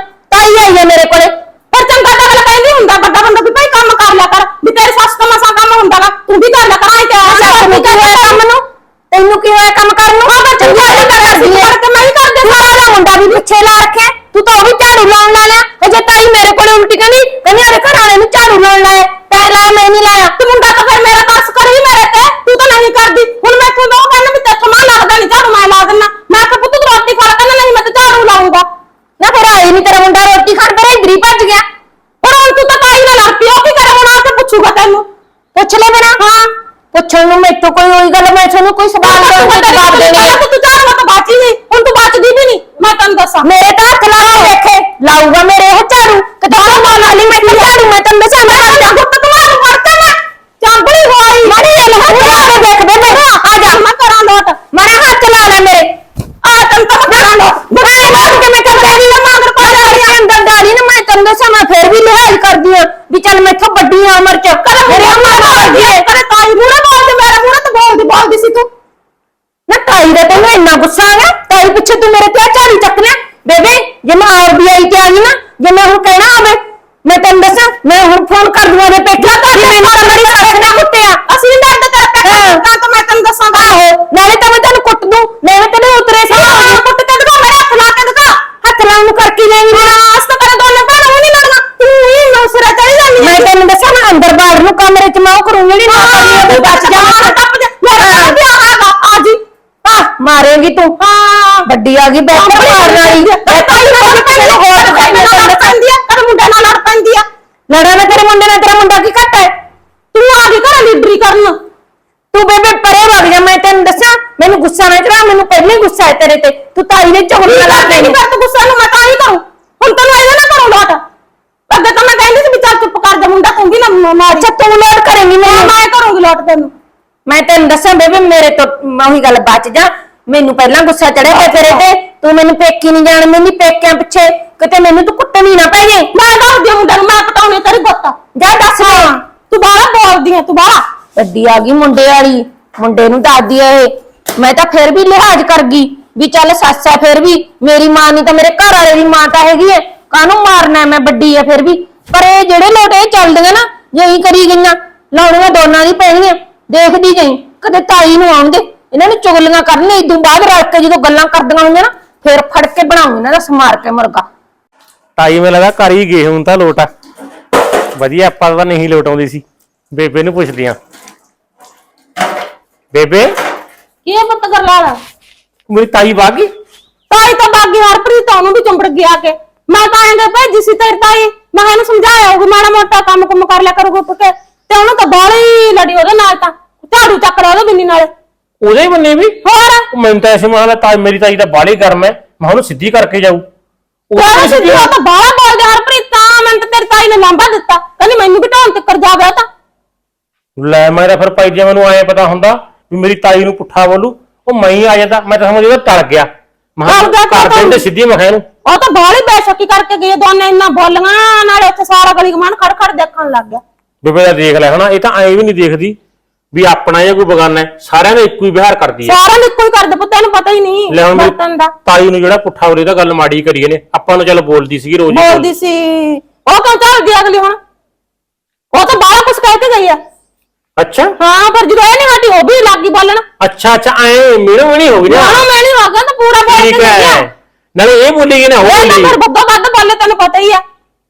ਨਹੀਂ ਕਰਦੀ ਹੁਣ ਮੈਂ ਤੁਹਾਨੂੰ ਉਹ ਕਹਿੰਦਾ ਵੀ ਤੇਥੋਂ ਮਾਂ ਲੱਗਦਾ ਨਹੀਂ ਝਾੜੂ ਮੈਂ ਲਾ ਦਿੰਨਾ ਮੈਂ ਕਿ ਪੁੱਤ ਤੂੰ ਰੋਟੀ ਖਾ ਕਹਿੰਦਾ ਨਹੀਂ ਮੈਂ ਤਾਂ ਝਾੜੂ ਲਾਉਂਗਾ ਨਾ ਫਿਰ ਆਈ ਨਹੀਂ ਤੇਰਾ ਮੁੰਡਾ ਰੋਟੀ ਖਾਣ ਤੇ ਇਧਰੀ ਭੱਜ ਗਿਆ ਹੁਣ ਹੁਣ ਤੂੰ ਤਾਂ ਤਾਈ ਨਾਲ ਲੜ ਪਈ ਉਹ ਕੀ ਕਰੇ ਹੁਣ ਆ ਕੇ ਪੁੱਛੂਗਾ ਤੈਨੂੰ ਪੁੱਛ ਲੈ ਮੇਰਾ ਹਾਂ ਪੁੱਛਣ ਨੂੰ ਮੈਥੋਂ ਕੋਈ ਹੋਈ ਗੱਲ ਮੈਂ ਤੁਹਾਨੂੰ ਕੋਈ ਸਵਾਲ ਦਾ ਜਵਾਬ ਦੇਣੀ। ਆ ਤੂੰ ਤੂੰ ਝਾੜੂ ਤਾਂ ਬਾਚੀ ਨਹੀਂ। ਹੁਣ ਤੂੰ ਬਚਦੀ ਵੀ ਨਹੀਂ। ਮੈਂ ਤੈਨੂੰ ਦੱਸਾਂ। ਮੇਰੇ ਤਾਂ ਹੱਥ ਲਾ ਕੇ ਵੇਖੇ। ਲਾਊਗਾ ਮੇਰੇ ਇਹ ਝਾੜੂ ਕਿ ਦੋਨੋਂ ਮਾਰ ਵਾਲੀ ਮੈਂ ਤਾਂ ਝਾੜੂ ਮੈਂ ਤੈਨੂੰ ਦੱਸਾਂ ਮੈਂ ਤਾਂ ਗੁੱਟ ਤੁਹਾਨੂੰ ਫੜਤਾ ਨਾ ਚਾਂਬੜੀ ਹੋਈ ਮਾਰੀ ਇਹ ਹੱਥ ਲਾ ਕੇ ਦੇਖ ਬੇ ਮੈਂ ਆ ਜਾ ਮੈਂ ਕਰਾਂ ਲੋਟ ਮਾਰਾ ਹੱਥ ਲਾ ਲੈ ਮੇਰੇ ਆ ਤੈਨੂੰ ਤਾਂ ਮੈਂ ਕਰਾਂ ਲੋਟ ਮੈਂ ਮਾਰ ਕੇ ਮੈਂ ਚੱਲਦੀ ਨਾ ਮਗਰ ਪਾ ਰਹੀ ਅੰਦਰ ਡਾਲੀ ਨਾ ਮੈਂ ਤੈਨੂੰ ਦੱਸਾਂ ਮੈਂ ਫੇਰ ਵੀ ਲਿਹਾਜ਼ ਕਰਦੀ ਆ ਵੀ ਚੱਲ ਮੈਥੋਂ ਵੱਡੀ ਆ ਉਮਰ ਚ ਕਰ ਮੇਰੇ ਅੰਮਾ ਮਾਰਦੀ ਏ ਕਰੇ ਤਾਈ ਮੂਹਰੇ ਬੋਲਦੀ ਮੇਰੇ ਮੂਹਰੇ ਤਾਂ ਬੋਲਦੀ ਬੋਲਦੀ ਸੀ ਤੂੰ ਨਾ ਤਾਈ ਦਾ ਤੈਨੂੰ ਇੰਨਾ ਗੁੱਸਾ ਆ ਗਿਆ ਤਾਈ ਪਿੱਛੇ ਤੂੰ ਮੇਰੇ ਤੇ ਝਾੜੂ ਚੱਕ ਲਿਆ ਬੇਬੇ ਜੇ ਮੈਂ ਆਰਬੀਆਈ ਤੇ ਆ ਗਈ ਨਾ ਜੇ ਮੈਂ ਹੁਣ ਕਹਿਣਾ ਆਵੇ ਮੈਂ ਤੈਨੂੰ ਦੱਸਾਂ ਮੈਂ ਹੁਣ ਫੋਨ ਕਰ ਦੂੰਗਾ ਦੇ ਪੇਟਾ ਤਾਂ ਵੀ ਮੈਨੂੰ ਬੜੀ ਸੱਸ ਨਾ ਕੁੱਟਿਆ ਅਸੀਂ ਨਹੀਂ ਡਰਦੇ ਤੇਰੇ ਪੈਸੇ ਤਾਂ ਤਾਂ ਮੈਂ ਤੈਨੂੰ ਦੱਸਾਂ ਆਹੋ ਨਾਲੇ ਤਾਂ ਮੈਂ ਤੈਨੂੰ ਕੁੱਟ ਦੂੰ ਨਾਲੇ ਤੈਨੂੰ ਉਤਰੇ ਸੀ ਹਾਂ ਪੁੱਟ ਕੇ ਦਿਖਾ ਮੇਰੇ ਹੱਥ ਲਾ ਕੇ ਦਿਖਾ ਹੱਥ ਲਾਉਣ ਨੂੰ ਕਰਕੇ ਲੈਣੀ ਹਾਂ ਅਸ ਤਾਂ ਕਰੇ ਦੋਨੇ ਨੂੰ ਨਹੀਂ ਲੜਨਾ ਤੂੰ ਹੀ ਨੌਸਰਾ ਚੜੀ ਜਾਂਦੀ ਮੈਂ ਤੈਨੂੰ ਦੱਸਾਂ ਨਾ ਅੰਦਰ ਬਾਹਰ ਨੂੰ ਕਮਰੇ ਚ ਮੈਂ ਉਹ ਕਰੂੰ ਜਿਹੜੀ ਨਾ ਕਰੀ ਉਹ ਬਚ ਜਾ ਮੇਰਾ ਵਿਆਹ ਹੈਗਾ ਆ ਜੀ ਆ ਮਾਰੇਂਗੀ ਤੂੰ ਹਾਂ ਵੱਡੀ ਆ ਗਈ ਬੈਠ ਮਾਰਨ ਵਾਲੀ ਮੈਂ ਤਾਈ ਨਾਲ ਪੈਂਦੀ ਆ ਹੋਰ ਲੜ ਪੈਂਦੀ ਆ ਕਦੇ ਮੁੰਡੇ ਨਾਲ ਲੜ ਪੈਂਦੀ ਆ ਲੜਾ ਨਾ ਤੇਰੇ ਮੁੰਡੇ ਨਾਲ ਤੇਰਾ ਮੁੰਡਾ ਕੀ ਘੱਟ ਹੈ ਤੂੰ ਆ ਗਈ ਘਰ ਲੀਡਰੀ ਕਰਨ ਤੂੰ ਬੇਬੇ ਪਰੇ ਵਗ ਜਾ ਮੈਂ ਤੈਨੂੰ ਦੱਸਾਂ ਮੈਨੂੰ ਗੁੱਸਾ ਨਾ ਚੜਾ ਮੈਨੂੰ ਪਹਿਲਾਂ ਹੀ ਗੁੱਸਾ ਹੈ ਤੇਰੇ ਤੇ ਤੂੰ ਤਾਈ ਨੇ ਝਗੜਾ ਲਾ ਨਹੀਂ ਕਰ ਤੂੰ ਗੁੱਸਾ ਨੂੰ ਮੈਂ ਤਾਂ ਹੀ ਕਰੂੰ ਹੁਣ ਤੈਨੂੰ ਇਹਦੇ ਨਾਲ ਕਰੂੰ ਲੋਟ ਅੱਗੇ ਤਾਂ ਮੈਂ ਕਹਿੰਦੀ ਸੀ ਵੀ ਚੱਲ ਚੁੱਪ ਕਰ ਜਾ ਮੁੰਡਾ ਤੂੰ ਵੀ ਨਾ ਮਾਰੀ ਅੱਛਾ ਤੂੰ ਲੋਟ ਕਰੇਂਗੀ ਹਾਂ, ਮੈਨੂੰ ਮੈਂ ਕਰੂੰਗੀ ਲੋਟ ਤੈਨੂੰ ਮੈਂ ਤੈਨੂੰ ਦੱਸਾਂ ਬੇਬੇ ਮੇਰੇ ਤੋਂ ਮੈਂ ਉਹੀ ਗੱਲ ਬਚ ਜਾ ਮੈਨੂੰ ਪਹਿਲਾਂ ਗੁੱਸਾ ਚੜਿਆ ਪਿਆ ਤੇਰੇ ਤੇ। ਤੂੰ ਮੈਨੂੰ ਪੇਕੀ ਨਹੀਂ ਜਾਣ ਮੈਨੀ ਪੇਕਿਆਂ ਪਿੱਛੇ। ਕਿਤੇ ਮੈਨੂੰ ਤੂੰ ਕੁੱਟਣੀ ਨਾ ਪੈ ਜੇ। ਮੈਂ ਦੱਸਦੀ ਹਾਂ ਮੁੰਡੇ ਨੂੰ ਮੈਂ ਪਟਾਉਣੀ ਤੇਰੀ ਗੁੱਤ। ਜਾ ਦੱਸ ਦੇ। ਤੂੰ ਬਾਹਰ ਬੋਲਦੀ ਆ ਤੂੰ ਬਾਹਰ ਵੱਡੀ ਆ ਗਈ ਮੁੰਡੇ ਵਾਲੀ। ਮੁੰਡੇ ਨੂੰ ਦੱਸਦੀ ਆ ਇਹ। ਮੈਂ ਤਾਂ ਫਿਰ ਵੀ ਲਿਹਾਜ਼ ਕਰ ਗਈ ਵੀ ਚੱਲ ਸੱਸ ਆ ਫਿਰ ਵੀ। ਮੇਰੀ ਮਾਂ ਨਹੀਂ ਤਾਂ ਮੇਰੇ ਘਰ ਵਾਲੇ ਦੀ ਮਾਂ ਤਾਂ ਹੈਗੀ ਐ ਕਾਹਨੂੰ ਮਾਰਨਾ ਮੈਂ ਵੱਡੀ ਆ ਫਿਰ ਵੀ। ਪਰ ਇਹ ਜਿਹੜੇ ਲੋਟ ਇਹ ਚੱਲਦੀਆਂ ਨਾ ਜਿਹੀ ਕਰੀ ਗਈਆਂ ਲਾਉਣੀਆਂ ਦੋਨਾਂ ਦੀ ਪੈਣੀਆਂ। ਦੇਖਦੀ ਜਾਈ ਕਦੇ ਤਾਈ ਨੂੰ ਆਉਂਦੇ ਇਹਨਾਂ ਨੂੰ ਚੁਗਲੀਆਂ ਕਰਨੇ ਇਦੋਂ ਬਾਅਦ ਰਲ ਕੇ ਜਦੋਂ ਗੱਲਾਂ ਕਰਦੀਆਂ ਹੁੰਦੀਆਂ ਨਾ ਫਿਰ ਫੜ ਕੇ ਬਣਾਉਂ ਇਹਨਾਂ ਦਾ ਸਮਾਰ ਕੇ ਮੁਰਗਾ। ਤਾਈ ਮੈਨੂੰ ਲੱਗਾ ਕਰ ਹੀ ਗਏ ਹੁਣ ਤਾਂ ਲੋਟ ਆ। ਵਧੀਆ ਆਪਾਂ ਤਾਂ ਨਹੀਂ ਲੋਟ ਆਉਂਦੀ ਸੀ। ਬੇਬੇ ਨੂੰ ਪੁੱਛਦੀਆਂ ਬੇਬੇ? ਕੀ ਹੈ ਪੁੱਤ ਕਰ ਲਾ ਮੇਰੀ ਤਾਈ ਬਾਗੀ ਤਾਈ ਤਾਂ ਬਾਗੀ ਹਰਪ੍ਰੀਤ ਉਹਨੂੰ ਵੀ ਚੰਬੜ ਗਿਆ ਕੇ। ਮੈਂ ਤਾਂ ਆਏਂਗੇ ਭੇਜੀ ਸੀ ਤੇਰੀ ਤਾਈ। ਮੈਂ ਇਹਨੂੰ ਸਮਝਾਇਆ ਹੋਊਗਾ ਮਾੜਾ ਮੋਟਾ ਕੰਮ ਕੁਮ ਕਰ ਲਿਆ ਕਰੂਗਾ ਉੱਠ ਕੇ। ਤੇ ਉਹਨੂੰ ਤਾਂ ਬਾਲੀ ਲੜੀ ਉਹਦੇ ਨਾਲ ਤਾਂ। ਝਾੜੂ ਚੱਕ ਲਿਆ ਉਹਦੇ ਬਿੰਨੀ ਨਾਲ। ਉਹਦੇ ਬੰਨੇ ਵੀ? ਹੋਰ? ਉਹ ਮੈਨੂੰ ਤਾਂ ਐਸੇ ਮਾਨਾ ਤਾਈ ਮੇਰੀ ਤਾਈ ਤਾਂ ਬਾਲੀ ਗਰਮ ਹੈ। ਮੈਂ ਉਹਨੂੰ ਸਿੱਧੀ ਕਰਕੇ ਜਾਊ। ਉਹ ਕੋਈ ਤਾਂ ਸਿੱਧੀ ਉਹ ਤਾਂ ਬਾਹਲਾ ਬੋਲਦੇ ਹਰਪ੍ਰੀਤ ਤਾਂ ਮੈਨੂੰ ਤਾਂ ਤੇਰੀ ਤਾਈ ਨੇ ਲਾਂਬਾ ਦਿੱਤਾ। ਕਹਿੰਦੀ ਮੈਨੂੰ ਵੀ ਢਾਉਣ ਤੱਕਰ ਜਾਵੇ ਤਾਂ। ਲੈ ਮੇਰਾ ਫਿਰ ਭਾਈ ਜੇ ਮੈਨੂੰ ਐ ਪਤਾ ਹੁੰਦਾ ਵੀ ਮੇਰੀ ਤਾਈ ਨੂੰ ਪੁੱਠਾ ਬੋਲੂ। ਉਹ ਮੈਂ ਹੀ ਆ ਜਾਂਦਾ ਮੈਂ ਤਾਂ ਸਮਝ ਉਹਦਾ ਟਲ ਗਿਆ। ਮੈਂ ਟਲ ਗਿਆ ਕਰ ਤਾਂ ਦਿੰਦੇ ਸਿੱਧੀ ਮੈਂ ਕਿਹਾ ਇਹਨੂੰ ਉਹ ਤਾਂ ਬਾਹਲੀ ਬੇਸ਼ੱਕੀ ਕਰਕੇ ਗਏ ਦੋਨੇ ਇੰਨਾ ਬੋਲੀਆਂ ਨਾਲੇ ਉੱਥੇ ਸਾਰਾ ਗਲੀ ਗਮਾਨ ਖੜ ਖੜ ਦੇਖਣ ਲੱਗ ਗਿਆ। ਬੇਬੇ ਦਾ ਦੇਖ ਲੈ ਹਨਾ ਇਹ ਤਾਂ ਐ ਵੀ ਨਹੀਂ ਦੇਖਦੀ। ਵੀ ਆਪਣਾ ਜਾਂ ਕੋਈ ਬਗਾਨਾ ਹੈ ਸਾਰਿਆਂ ਦਾ ਇੱਕੋ ਹੀ ਵਿਹਾਰ ਕਰਦੀ ਹੈ। ਸਾਰਾ ਨੂੰ ਇੱਕੋ ਹੀ ਕਰਦੇ ਪੁੱਤ ਇਹਨੂੰ ਪਤਾ ਹੀ ਨਹੀਂ ਹੁਣ ਮੇਰੀ ਬਰਤਨ ਦਾ। ਤਾਈ ਨੂੰ ਜਿਹੜਾ ਪੁੱਠਾ ਬੋਲੇ ਤਾਂ ਗੱਲ ਮਾੜੀ ਕਰੀ ਇਹਨੇ ਆਪਾਂ ਨੂੰ ਚੱਲ ਬੋਲਦੀ ਸੀਗੀ ਰੋਜ਼ ਹੀ ਬੋਲਦੀ। ਸੀ। ਉਹ ਕਿਉਂ ਚੱਲਦੀ ਅਗਲੀ ਹੁਣ? ਉਹ ਤਾਂ ਬਾਹਲਾ ਕੁਛ ਕਹਿ ਕੇ ਗਈ ਆ। ਅੱਛਾ। ਹਾਂ ਪਰ ਜਦੋਂ ਇਹ ਨਹੀਂ ਹਟੀ ਉਹ ਵੀ ਲੱਗੀ ਬੋਲਣ। ਅੱਛਾ ਅੱਛਾ ਐ ਮੇਣੋ ਮੇਣੀ ਹੋ ਗਈ ਨਾ ਹਾਂ ਮੈਂ ਨਹੀਂ ਹੋਗਾ ਤਾਂ ਪੂਰਾ ਬੋਲ ਕੇ ਠੀਕ ਗਈ ਆ ਹੈ ਨਾਲੇ ਇਹ ਬੋਲੇਗੀ ਨਾ ਉਹ ਉਹ ਤਾਂ ਫਿਰ ਬੱਬਾ ਵੱਧ ਬੋਲੇ ਤੈਨੂੰ ਪਤਾ ਹੀ ਆ।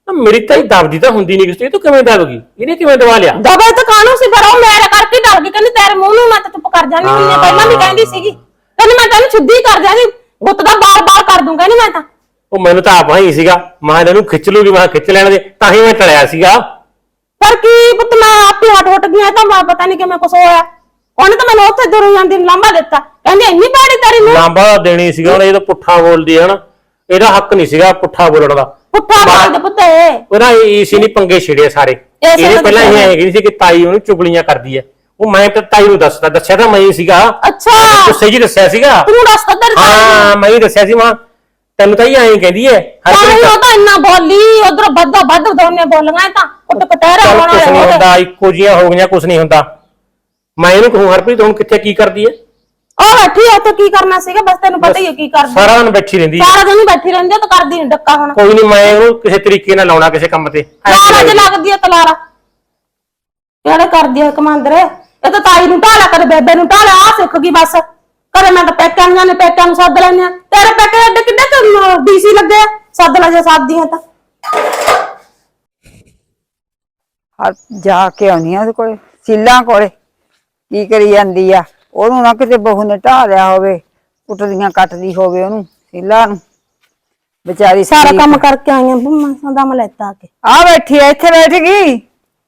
ਮੇਰੀ ਤਾਈ ਦਬਦੀ ਤਾਂ ਹੁੰਦੀ ਨਹੀਂ ਕਿਸੇ ਤੂੰ ਕਿਵੇਂ ਦਬਗੀ ਇਹਨੇ ਕਿਵੇਂ ਦਬਾ ਲਿਆ? ਦਬੇ ਤਾਂ ਕਾਹਨੂੰ ਸੀ ਪਰ ਉਹ ਮੇਰੇ ਕਰਕੇ ਡਰ ਗਈ ਕਹਿੰਦੀ ਤੇਰੇ ਮੂੰਹ ਨੂੰ ਮੈਂ ਤਾਂ ਚੁੱਪ ਕਰ ਜਾਣੀ ਹੁੰਦੀ ਪਹਿਲਾਂ ਵੀ ਕਹਿੰਦੀ ਸੀਗੀ। ਕਹਿੰਦੀ ਮੈਂ ਤੈਨੂੰ ਸਿੱਧੀ ਕਰ ਦਿਆਂਗੀ ਗੁੱਤ ਦਾ ਬਾਰ ਬਾਰ ਕਰ ਦੂੰਗਾ ਨਹੀਂ ਮੈਂ ਤਾਂ। ਉਹ ਮੈਨੂੰ ਤਾਂ ਆਪ ਹੀ ਸੀਗਾ ਮੈਂ ਇਹਨੂੰ ਖਿੱਚ ਲੂਗੀ ਮੈਂ ਖਿੱਚ ਲੈਣ ਦੇ ਤਾਂ ਹੀ ਮੈਂ ਟਲਿਆ ਸੀਗਾ। ਪਰ ਕੀ ਪੁੱਤ ਮੈਂ ਆਪੇ ਹਟ ਹਟ ਗਈ ਤਾਂ ਮੈਂ ਪਤਾ ਨਹੀਂ ਕਿਵੇਂ ਕੁਛ ਹੋਇਆ। ਉਹਨੇ ਤਾਂ ਮੈਨੂੰ ਉੱਥੇ ਦੂਰੋਂ ਜਾਂਦੀ ਨੂੰ ਲਾਂਭਾ ਦਿੱਤਾ। ਕਹਿੰਦੀ ਇੰਨੀ ਬਾੜੀ ਤੇਰੀ ਨੂੰ ਲਾਂਬਾ ਤਾਂ ਦੇਣੀ ਸੀਗਾ ਉਹਨੇ ਜਦੋਂ ਪੁੱਠਾ ਬੋਲਦੀ ਹੈ ਨਾ। ਇਹਦਾ ਹੱਕ ਨਹੀਂ ਸੀਗਾ ਪੁੱਠਾ ਬੋਲਣ ਦਾ। ਪੁੱਠਾ ਬੋਲਦੇ ਪੁੱਤ। ਉਹਦਾ ਇਸੇ ਨਹੀਂ ਪੰਗੇ ਛਿੜੇ ਸਾਰੇ। ਇਸੇ ਨੂੰ ਪਹਿਲਾਂ ਇਹ ਹੈਗੀ ਸੀ ਕਿ ਤਾਈ ਉਹਨੂੰ ਚੁਗਲੀਆਂ ਕਰਦੀ ਹੈ ਉਹ ਮੈਂ ਤਾਂ ਤਾਈ ਨੂੰ ਦੱਸਦਾ ਦੱਸਿਆ ਤਾਂ ਮੈਂ ਹੀ ਸੀਗਾ। ਅੱਛਾ। ਗੁੱਸੇ ਜੀ ਦੱਸਿਆ ਸੀਗਾ। ਤੂੰ ਦੱਸ ਤਾਂ ਤੇਰੀ ਤਾਈ ਨੂੰ। ਹਾਂ ਮੈਂ ਹੀ ਦੱਸਿਆ ਸੀ ਮਾਂ। ਤੈਨੂੰ ਤਾਂ ਹੀ ਐਂ ਕਹਿੰਦੀ ਹੈ ਹਰ ਤਾਂ ਹੀ ਕੋਈ ਉਹ ਤਾਂ ਇੰਨਾ ਬੋਲੀ ਉਧਰ ਵੱਧਾ ਵੱਧ ਦੋਨੇ ਬੋਲੀਆਂ ਤਾਂ ਹੋਣਾ ਕੁਛ ਨਹੀਂ ਹੋਇਆ ਹੁੰਦਾ ਇੱਕੋ ਜੀਆਂ ਹੋ ਗਈਆਂ ਕੁਛ ਨਹੀਂ ਹੁੰਦਾ। ਮੈਂ ਇਹਨੂੰ ਕਹੂੰ ਹਰਪ੍ਰੀਤ ਹੁਣ ਕਿੱਥੇ ਕੀ ਕਰਦੀ ਹੈ ਉਹ ਬੈਠੀ ਆ ਉੱਥੇ ਕੀ ਕਰਨਾ ਸੀਗਾ? ਬਸ ਤੈਨੂੰ ਪਤਾ ਹੀ ਹੈ ਕੀ ਕਰਦੀ ਸਾਰਾ ਦਿਨ ਬੈਠੀ ਰਹਿੰਦੀ ਹੈ ਸਾਰਾ ਦਿਨ ਹੀ ਬੈਠੀ ਰਹਿੰਦੀ ਆ ਤਾਂ ਕਰਦੀ ਨੀ ਡੱਕਾ ਹੁਣ। ਕੋਈ ਨਹੀਂ ਮੈਂ ਉਹਨੂੰ ਕਿਸੇ ਤਰੀਕੇ ਨਾਲ ਲਾਉਣਾ ਕਿਸੇ ਕੰਮ ਤੇ। ਨਹੀਂ ਜੇ ਲੱਗਦੀ ਆ ਤਲਾਰਾ। ਕਿਹੜੇ ਕਰਦੀ ਆ ਕਮਾਂਦਰ? ਇਹ ਤਾਂ ਤਾਈ ਨੂੰ ਢਾਲਾ ਕਦੇ ਬੇਬੇ ਨੂੰ ਢਾਲਾ ਆ ਸਿੱਖ ਗਈ ਬਸ। ਕਦੇ ਮੈਂ ਤਾਂ ਪੈਕਾਂ ਨੂੰ ਜਾਂਦੇ ਪੈਕਾਂ ਨੂੰ ਸੱਦ ਲੈਂਦੇ ਆ। ਤੇਰੇ ਪੈਕੇ ਅੱਡੇ ਕਿੱਡੇ ਤੇ ਡੀਸੀ ਲੱਗੇ ਆ? ਸੱਦ ਲੈ ਜੇ ਸੱਦਦੀਆਂ ਤਾਂ। ਆ ਜਾ ਕੇ ਆਉਣੀ ਆ ਉਹਦੇ ਕੋਲੇ ਸੀਲਾਂ ਕੋਲੇ। ਕੀ ਕਰੀ ਜਾਂਦੀ ਆ? ਉਹਨੂੰ ਨਾ ਕਿਤੇ ਬਹੂ ਨੇ ਢਾ ਲਿਆ ਹੋਵੇ ਕੁੱਟਦੀਆਂ ਕੱਟਦੀ ਹੋਵੇ ਉਹਨੂੰ ਸੀਲਾ ਨੂੰ। ਵਿਚਾਰੀ ਸਾਰਾ। ਕੰਮ ਕਰਕੇ ਆਈਆਂ ਬੰਮਾ ਦਮ ਲੈਤਾ ਆ ਕੇ। ਆ ਬੈਠੀ ਆ ਇੱਥੇ ਬੈਠ ਗਈ?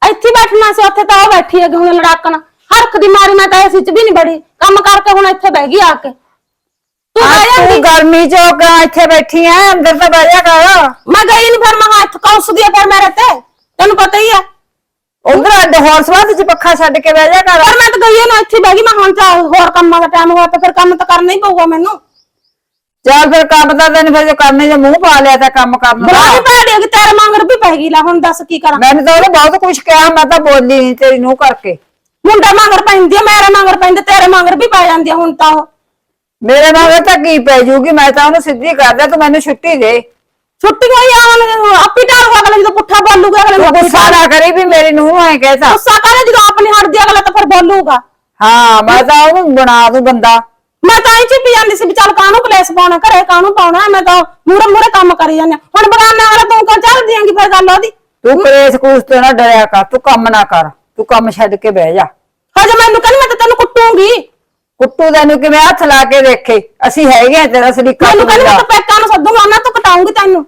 ਇੱਥੇ ਹੀ ਬੈਠਣਾ ਸੀ ਉੱਥੇ ਤਾਂ ਉਹ ਬੈਠੀ ਹੈ ਹੁਣ ਲੜਾਕਣ। ਹਰਖ ਦੀ ਮਾਰੀ ਮੈਂ ਤਾਂ ਇਸ ਚ ਵੀ ਨਹੀਂ ਬੜੀ। ਕੰਮ ਕਰਕੇ ਹੁਣ ਇੱਥੇ ਬਹਿ ਗਈ ਆ ਕੇ। ਤੂੰ ਆ ਬਹਿ ਤੂੰ ਜਾਂਦੀ। ਗਰਮੀ ਚ ਕਿਉਂ ਇੱਥੇ ਬੈਠੀ ਆ ਅੰਦਰ ਤਾਂ ਬਹਿ ਜਾ ਕਰ। ਮੈਂ ਗਈ ਨਹੀਂ ਫਿਰ ਮੈਂ ਹੱਥ ਕੌਂਸਦੀ ਆ ਫਿਰ ਮੇਰੇ ਤੇ। ਤੈਨੂੰ ਪਤਾ ਹੀ ਆ। ਉਧਰ ਅੱਡ ਹੋਰ ਸਵਾਦ ਚ ਪੱਖਾ ਛੱਡ ਕੇ ਬਹਿ ਜਾ ਕਰ। ਪਰ ਮੈਂ ਤਾਂ ਗਈ ਨਾ ਇੱਥੇ ਬਹਿ ਗਈ ਮੈਂ ਹੁਣ ਤਾਂ ਹੋਰ ਕੰਮਾਂ ਦਾ ਟਾਈਮ ਹੋਇਆ ਤੇ ਫਿਰ ਕੰਮ ਤਾਂ ਕਰਨਾ ਹੀ ਪਊਗਾ ਮੈਨੂੰ। ਚੱਲ ਫਿਰ ਕੰਮ ਤਾਂ ਤੈਨੂੰ ਫਿਰ ਜੋ ਕਰਨੇ ਦੇ ਮੂੰਹ ਪਾ ਲਿਆ ਤਾਂ ਕੰਮ ਕਰਨ ਦਾ। ਬਰਾਬਰ ਪੈ ਡੇਗ ਤੇਰੇ ਮੰਗਰ ਵੀ ਪੈ ਗਈ ਲੈ ਹੁਣ ਦੱਸ ਕੀ ਕਰਾਂ। ਮੈਨੂੰ ਤਾਂ ਉਹਨੇ ਬਹੁਤ ਕੁਝ ਕਿਹਾ ਮੈਂ ਤਾਂ ਬੋਲੀ ਨਹੀਂ ਤੇਰੀ ਨੂੰ ਕਰਕੇ। ਮੁੰਡਾ ਮੰਗਰ ਪੈਂਦੀ ਆ ਮੇਰੇ ਮੰਗਰ ਪੈਂਦੇ ਤੇਰੇ ਮੰਗਰ ਵੀ ਪੈ ਜਾਂਦੀ ਆ ਹੁਣ ਤਾਂ ਉਹ। ਮੇਰੇ ਨਾਲ ਤਾਂ ਕੀ ਪੈ ਜੂਗੀ ਮੈਂ ਤਾਂ ਉਹਨੂੰ ਸਿੱਧੀ ਕਰ ਦਿਆਂ ਤੂੰ ਮੈਨੂੰ ਛੁੱਟੀ ਦੇ। ਛੁੱਟੀ ਹੋਈ ਆ ਹੁਣ ਆਪੀ ਡਰ ਹੋ ਅਗਲੇ ਜਦੋਂ ਪੁੱਠਾ ਬੋਲੂਗਾ ਅਗਲੇ ਨੂੰ ਤੂੰ ਗੁੱਸਾ ਨਾ ਕਰੀ ਵੀ ਮੇਰੀ ਨੂੰ ਐ ਕਹਿਤਾ ਗੁੱਸਾ ਕਰੇ ਜਦੋਂ ਆਪਣੀ ਹਟਦੀ ਅਗਲਾ ਤਾਂ ਫਿਰ ਬੋਲੂਗਾ। ਹਾਂ ਮੈਂ ਤਾਂ ਉਹਨੂੰ ਬਣਾ ਦੂੰ ਬੰਦਾ। ਮੈਂ ਤਾਂ ਇਹ ਚਿੱਪੀ ਜਾਂਦੀ ਸੀ ਵੀ ਚੱਲ ਕਾਹਨੂੰ ਕਲੇਸ਼ ਪਾਉਣਾ ਘਰੇ ਕਾਹਨੂੰ ਪਾਉਣਾ ਮੈਂ ਤਾਂ ਮੂਰੇ ਮੂਰੇ ਕੰਮ ਕਰੀ ਜਾਂਦੀ ਹਾਂ। ਹੁਣ ਬਗਾਨੇ ਵਾਲਾ ਤੂੰ ਕਿਉਂ ਚੱਲ ਦਿਆਂਗੀ ਫਿਰ ਗੱਲ ਉਹਦੀ? ਤੂੰ ਕਲੇਸ਼ ਕੂਸ ਤੇ ਨਾ ਡਰਿਆ ਕਰ ਤੂੰ ਕੰਮ ਨਾ ਕਰ ਤੂੰ ਕੰਮ ਛੱਡ ਕੇ ਬਹਿ ਜਾ। ਹਜੇ ਮੈਨੂੰ ਕਹਿੰਦੀ ਮੈਂ ਤਾਂ ਤੈਨੂੰ ਕੁੱਟੂਗੀ। ਕੁੱਟੂ ਤੈਨੂੰ ਕਿਵੇਂ ਹੱਥ ਲਾ ਕੇ ਦੇਖੇ ਅਸੀਂ ਹੈਗੇ ਆ ਤੇਰਾ ਸਲੀਕਾ ਮੈਨੂੰ ਕਹਿੰਦੀ ਮੈਂ ਤਾਂ ਪੈਕਾਂ ਨੂੰ ਸੱਦੂਗਾ ਉਹਨਾਂ ਤੋਂ ਕਟਾਉਂਗੀ ਤੈਨੂੰ।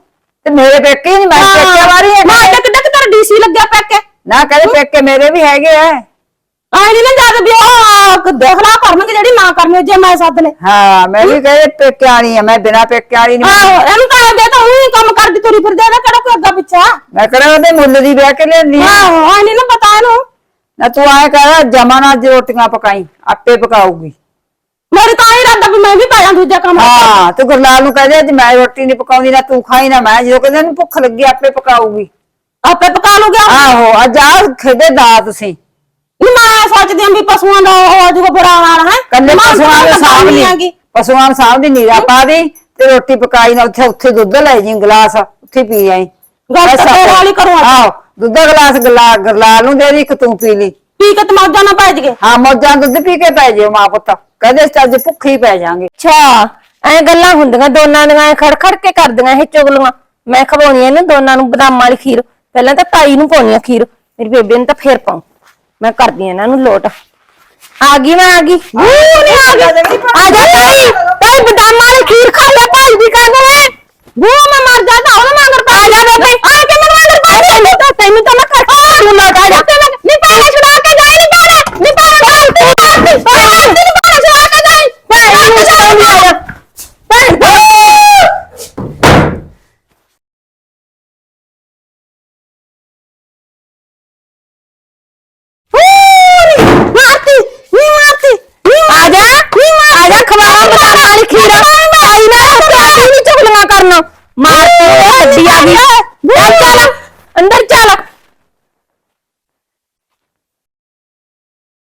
ਤੇ ਮੇਰੇ ਪੇਕੇ ਨਹੀਂ ਮੈਂ ਪੇਕੇ ਵਾਰੀ ਮੈਂ ਹੈ ਤੇ ਕਿੱਡਾ ਕਿ ਤੇਰਾ ਡੀਸੀ ਲੱਗਿਆ ਪੈਕੇ? ਨਾ ਕਹਿੰਦੇ ਪੇਕੇ ਮੇਰੇ ਵੀ ਹੈਗੇ ਆ। ਆਏ ਨਹੀਂ ਨਾ ਜਦ ਵੀ ਉਹ ਦੇਖ ਲਾ ਕਰਨਗੇ ਜਿਹੜੀ ਨਾ ਕਰਨੀ ਜੇ ਮੈਂ ਸੱਦ ਲੈ। ਹਾਂ ਮੈਂ ਵੀ ਕਹਿੰਦੇ ਪੇਕੇ ਵਾਲੀ ਆ ਮੈਂ ਬਿਨਾ ਪੇਕੇ ਵਾਲੀ ਨਹੀਂ ਆਹੋ ਇਹਨੂੰ ਤਾਂ ਦੇ ਤਾਂ ਉਹੀ ਕੰਮ ਕਰਦੀ ਤੁਰੀ ਫਿਰਦੇ ਇਹਦਾ ਕਿਹੜਾ ਕੋਈ ਅੱਗਾ ਪਿੱਛਾ? ਮੈਂ ਕਿਹੜਾ ਉਹਦੇ ਮੁੱਲ ਦੀ ਵਿਆਹ ਕੇ ਲੈਂਦੀ ਆ। ਆਹੋ ਆਏ ਨਹੀਂ ਨਾ ਪਤਾ ਇਹਨੂੰ। ਨਾ ਤੂੰ ਆਏ ਕਰ ਜਮਾ ਅੱਜ ਰੋਟੀਆਂ ਪਕਾਈ ਆਪੇ ਪਕਾਊਗੀ। ਮੇਰੀ ਤਾਂ ਇਹ ਇਰਾਦਾ ਵੀ ਮੈਂ ਵੀ ਪੈ ਜਾਂ ਦੂਜਾ ਕੰਮ ਹਾਂ ਤੂੰ ਗੁਰਲਾਲ ਨੂੰ ਕਹਦੇ ਅੱਜ ਮੈਂ ਰੋਟੀ ਨਹੀਂ ਪਕਾਉਂਦੀ ਨਾ ਤੂੰ ਖਾਈ ਨਾ ਮੈਂ। ਜਦੋਂ ਕਹਿੰਦੇ ਨੂੰ ਭੁੱਖ ਲੱਗੀ ਆਪੇ ਪਕਾਊਗੀ। ਆਪੇ ਪਕਾ ਲੂਗਾ ਆਹੋ ਅੱਜ ਆ ਖੇਦੇ ਦਾ ਤੁਸੀਂ। ਨਹੀਂ ਮੈਂ ਸੋਚਦੀ ਆਂ ਵੀ ਪਸ਼ੂਆਂ ਦਾ ਉਹ ਹੋ ਜਾਊਗਾ ਬੁਰਾ ਹਾਲ ਹੈ? ਕੱਲੇ ਪਸ਼ੂਆਂ ਦੇ ਸਾਹਮਣੇ ਪਸ਼ੂਆਂ ਦੇ ਸਾਹਮਣੇ ਨੀਰਾ ਪਾ ਦੇ ਤੇ ਰੋਟੀ ਪਕਾਈ ਨਾ ਉੱਥੇ ਉੱਥੇ ਦੁੱਧ ਲੈ ਜੀ ਗਲਾਸ। ਉੱਥੇ ਪੀ ਆਈ। ਗੱਲ ਤਾਂ ਤੇਰੇ ਵਾਲੀ ਕਰੂੰ। ਆਹੋ ਦੁੱਧ ਦਾ ਗਲਾਸ ਗਲਾ ਗਰਲਾਲ ਨੂੰ ਦੇ ਦੀ ਇੱਕ ਤੂੰ ਪੀ ਲਈ। ਪੀ ਕੇ ਤਮਾਜਾ ਨਾ ਭੱਜ ਗਏ। ਹਾਂ ਮੌਜਾਂ ਦੁੱਧ ਪੀ ਕੇ ਪੈ ਜਿਓ ਮਾਂ ਪੁੱਤ। ਕਹਦੇ ਇਸ ਅੱਜ ਭੁੱਖੇ ਹੀ ਪੈ ਜਾਾਂਗੇ। ਅੱਛਾ ਐ ਗੱਲਾਂ ਹੁੰਦੀਆਂ ਦੋਨਾਂ ਦੀਆਂ ਐਂ ਖੜ ਖੜ ਕੇ ਕਰਦੀਆਂ ਇਹ ਚੁਗਲੀਆਂ। ਮੈਂ ਖਵਾਉਣੀ ਇਹਨੂੰ ਦੋਨਾਂ ਨੂੰ ਬਦਾਮ ਵਾਲੀ ਖੀਰ। ਪਹਿਲਾਂ ਤਾਂ ਤਾਈ ਨੂੰ ਪਾਉਣੀ ਆ ਖੀਰ ਮੇਰੀ ਬੇਬੇ ਨੂੰ ਤਾਂ ਫੇਰ ਪਾਉ। ਮੈਂ ਕਰਦੀ ਆ ਇਹਨਾਂ ਨੂੰ ਲੋਟ। ਆ ਗਈ ਮੈਂ ਆ ਗਈ। ਊ ਨਹੀਂ ਆ ਗਈ। ਆ ਜਾ ਤਾਈ ਤਾਈ ਬਦਾਮ ਵਾਲੀ ਖੀਰ ਖਾ ਲੈ ਭਾਈ ਦੀ ਕਹਿੰਦੇ ਨੇ ਬੂ ਮੈਂ ਮਰ ਜਾਦਾ ਉਹਨੂੰ ਮੰਗਰ ਪਾ ਜਾ ਬੇਬੇ। ਆ ਕੇ ਮੈਨੂੰ ਮੰਗਰ ਪਾ ਤਾਂ ਤੈਨੂੰ ਤਾਂ ਮੈਂ ਕਰ ਤੂੰ ਆ ਜਾ ਨਹੀਂ ਪਾਣੀ ਛੁਡਾ ਕੇ ਜਾਈ ਨਹੀਂ ਪਾਣੀ ਨਹੀਂ ਪਾਣੀ ਤੂੰ ਆਤੀ ਪਾਣੀ ਨਹੀਂ ਪਾਣੀ ਛੁਡਾ ਕੇ ਜਾਈ ਪਾਣੀ ਨਹੀਂ ਛੁਡਾ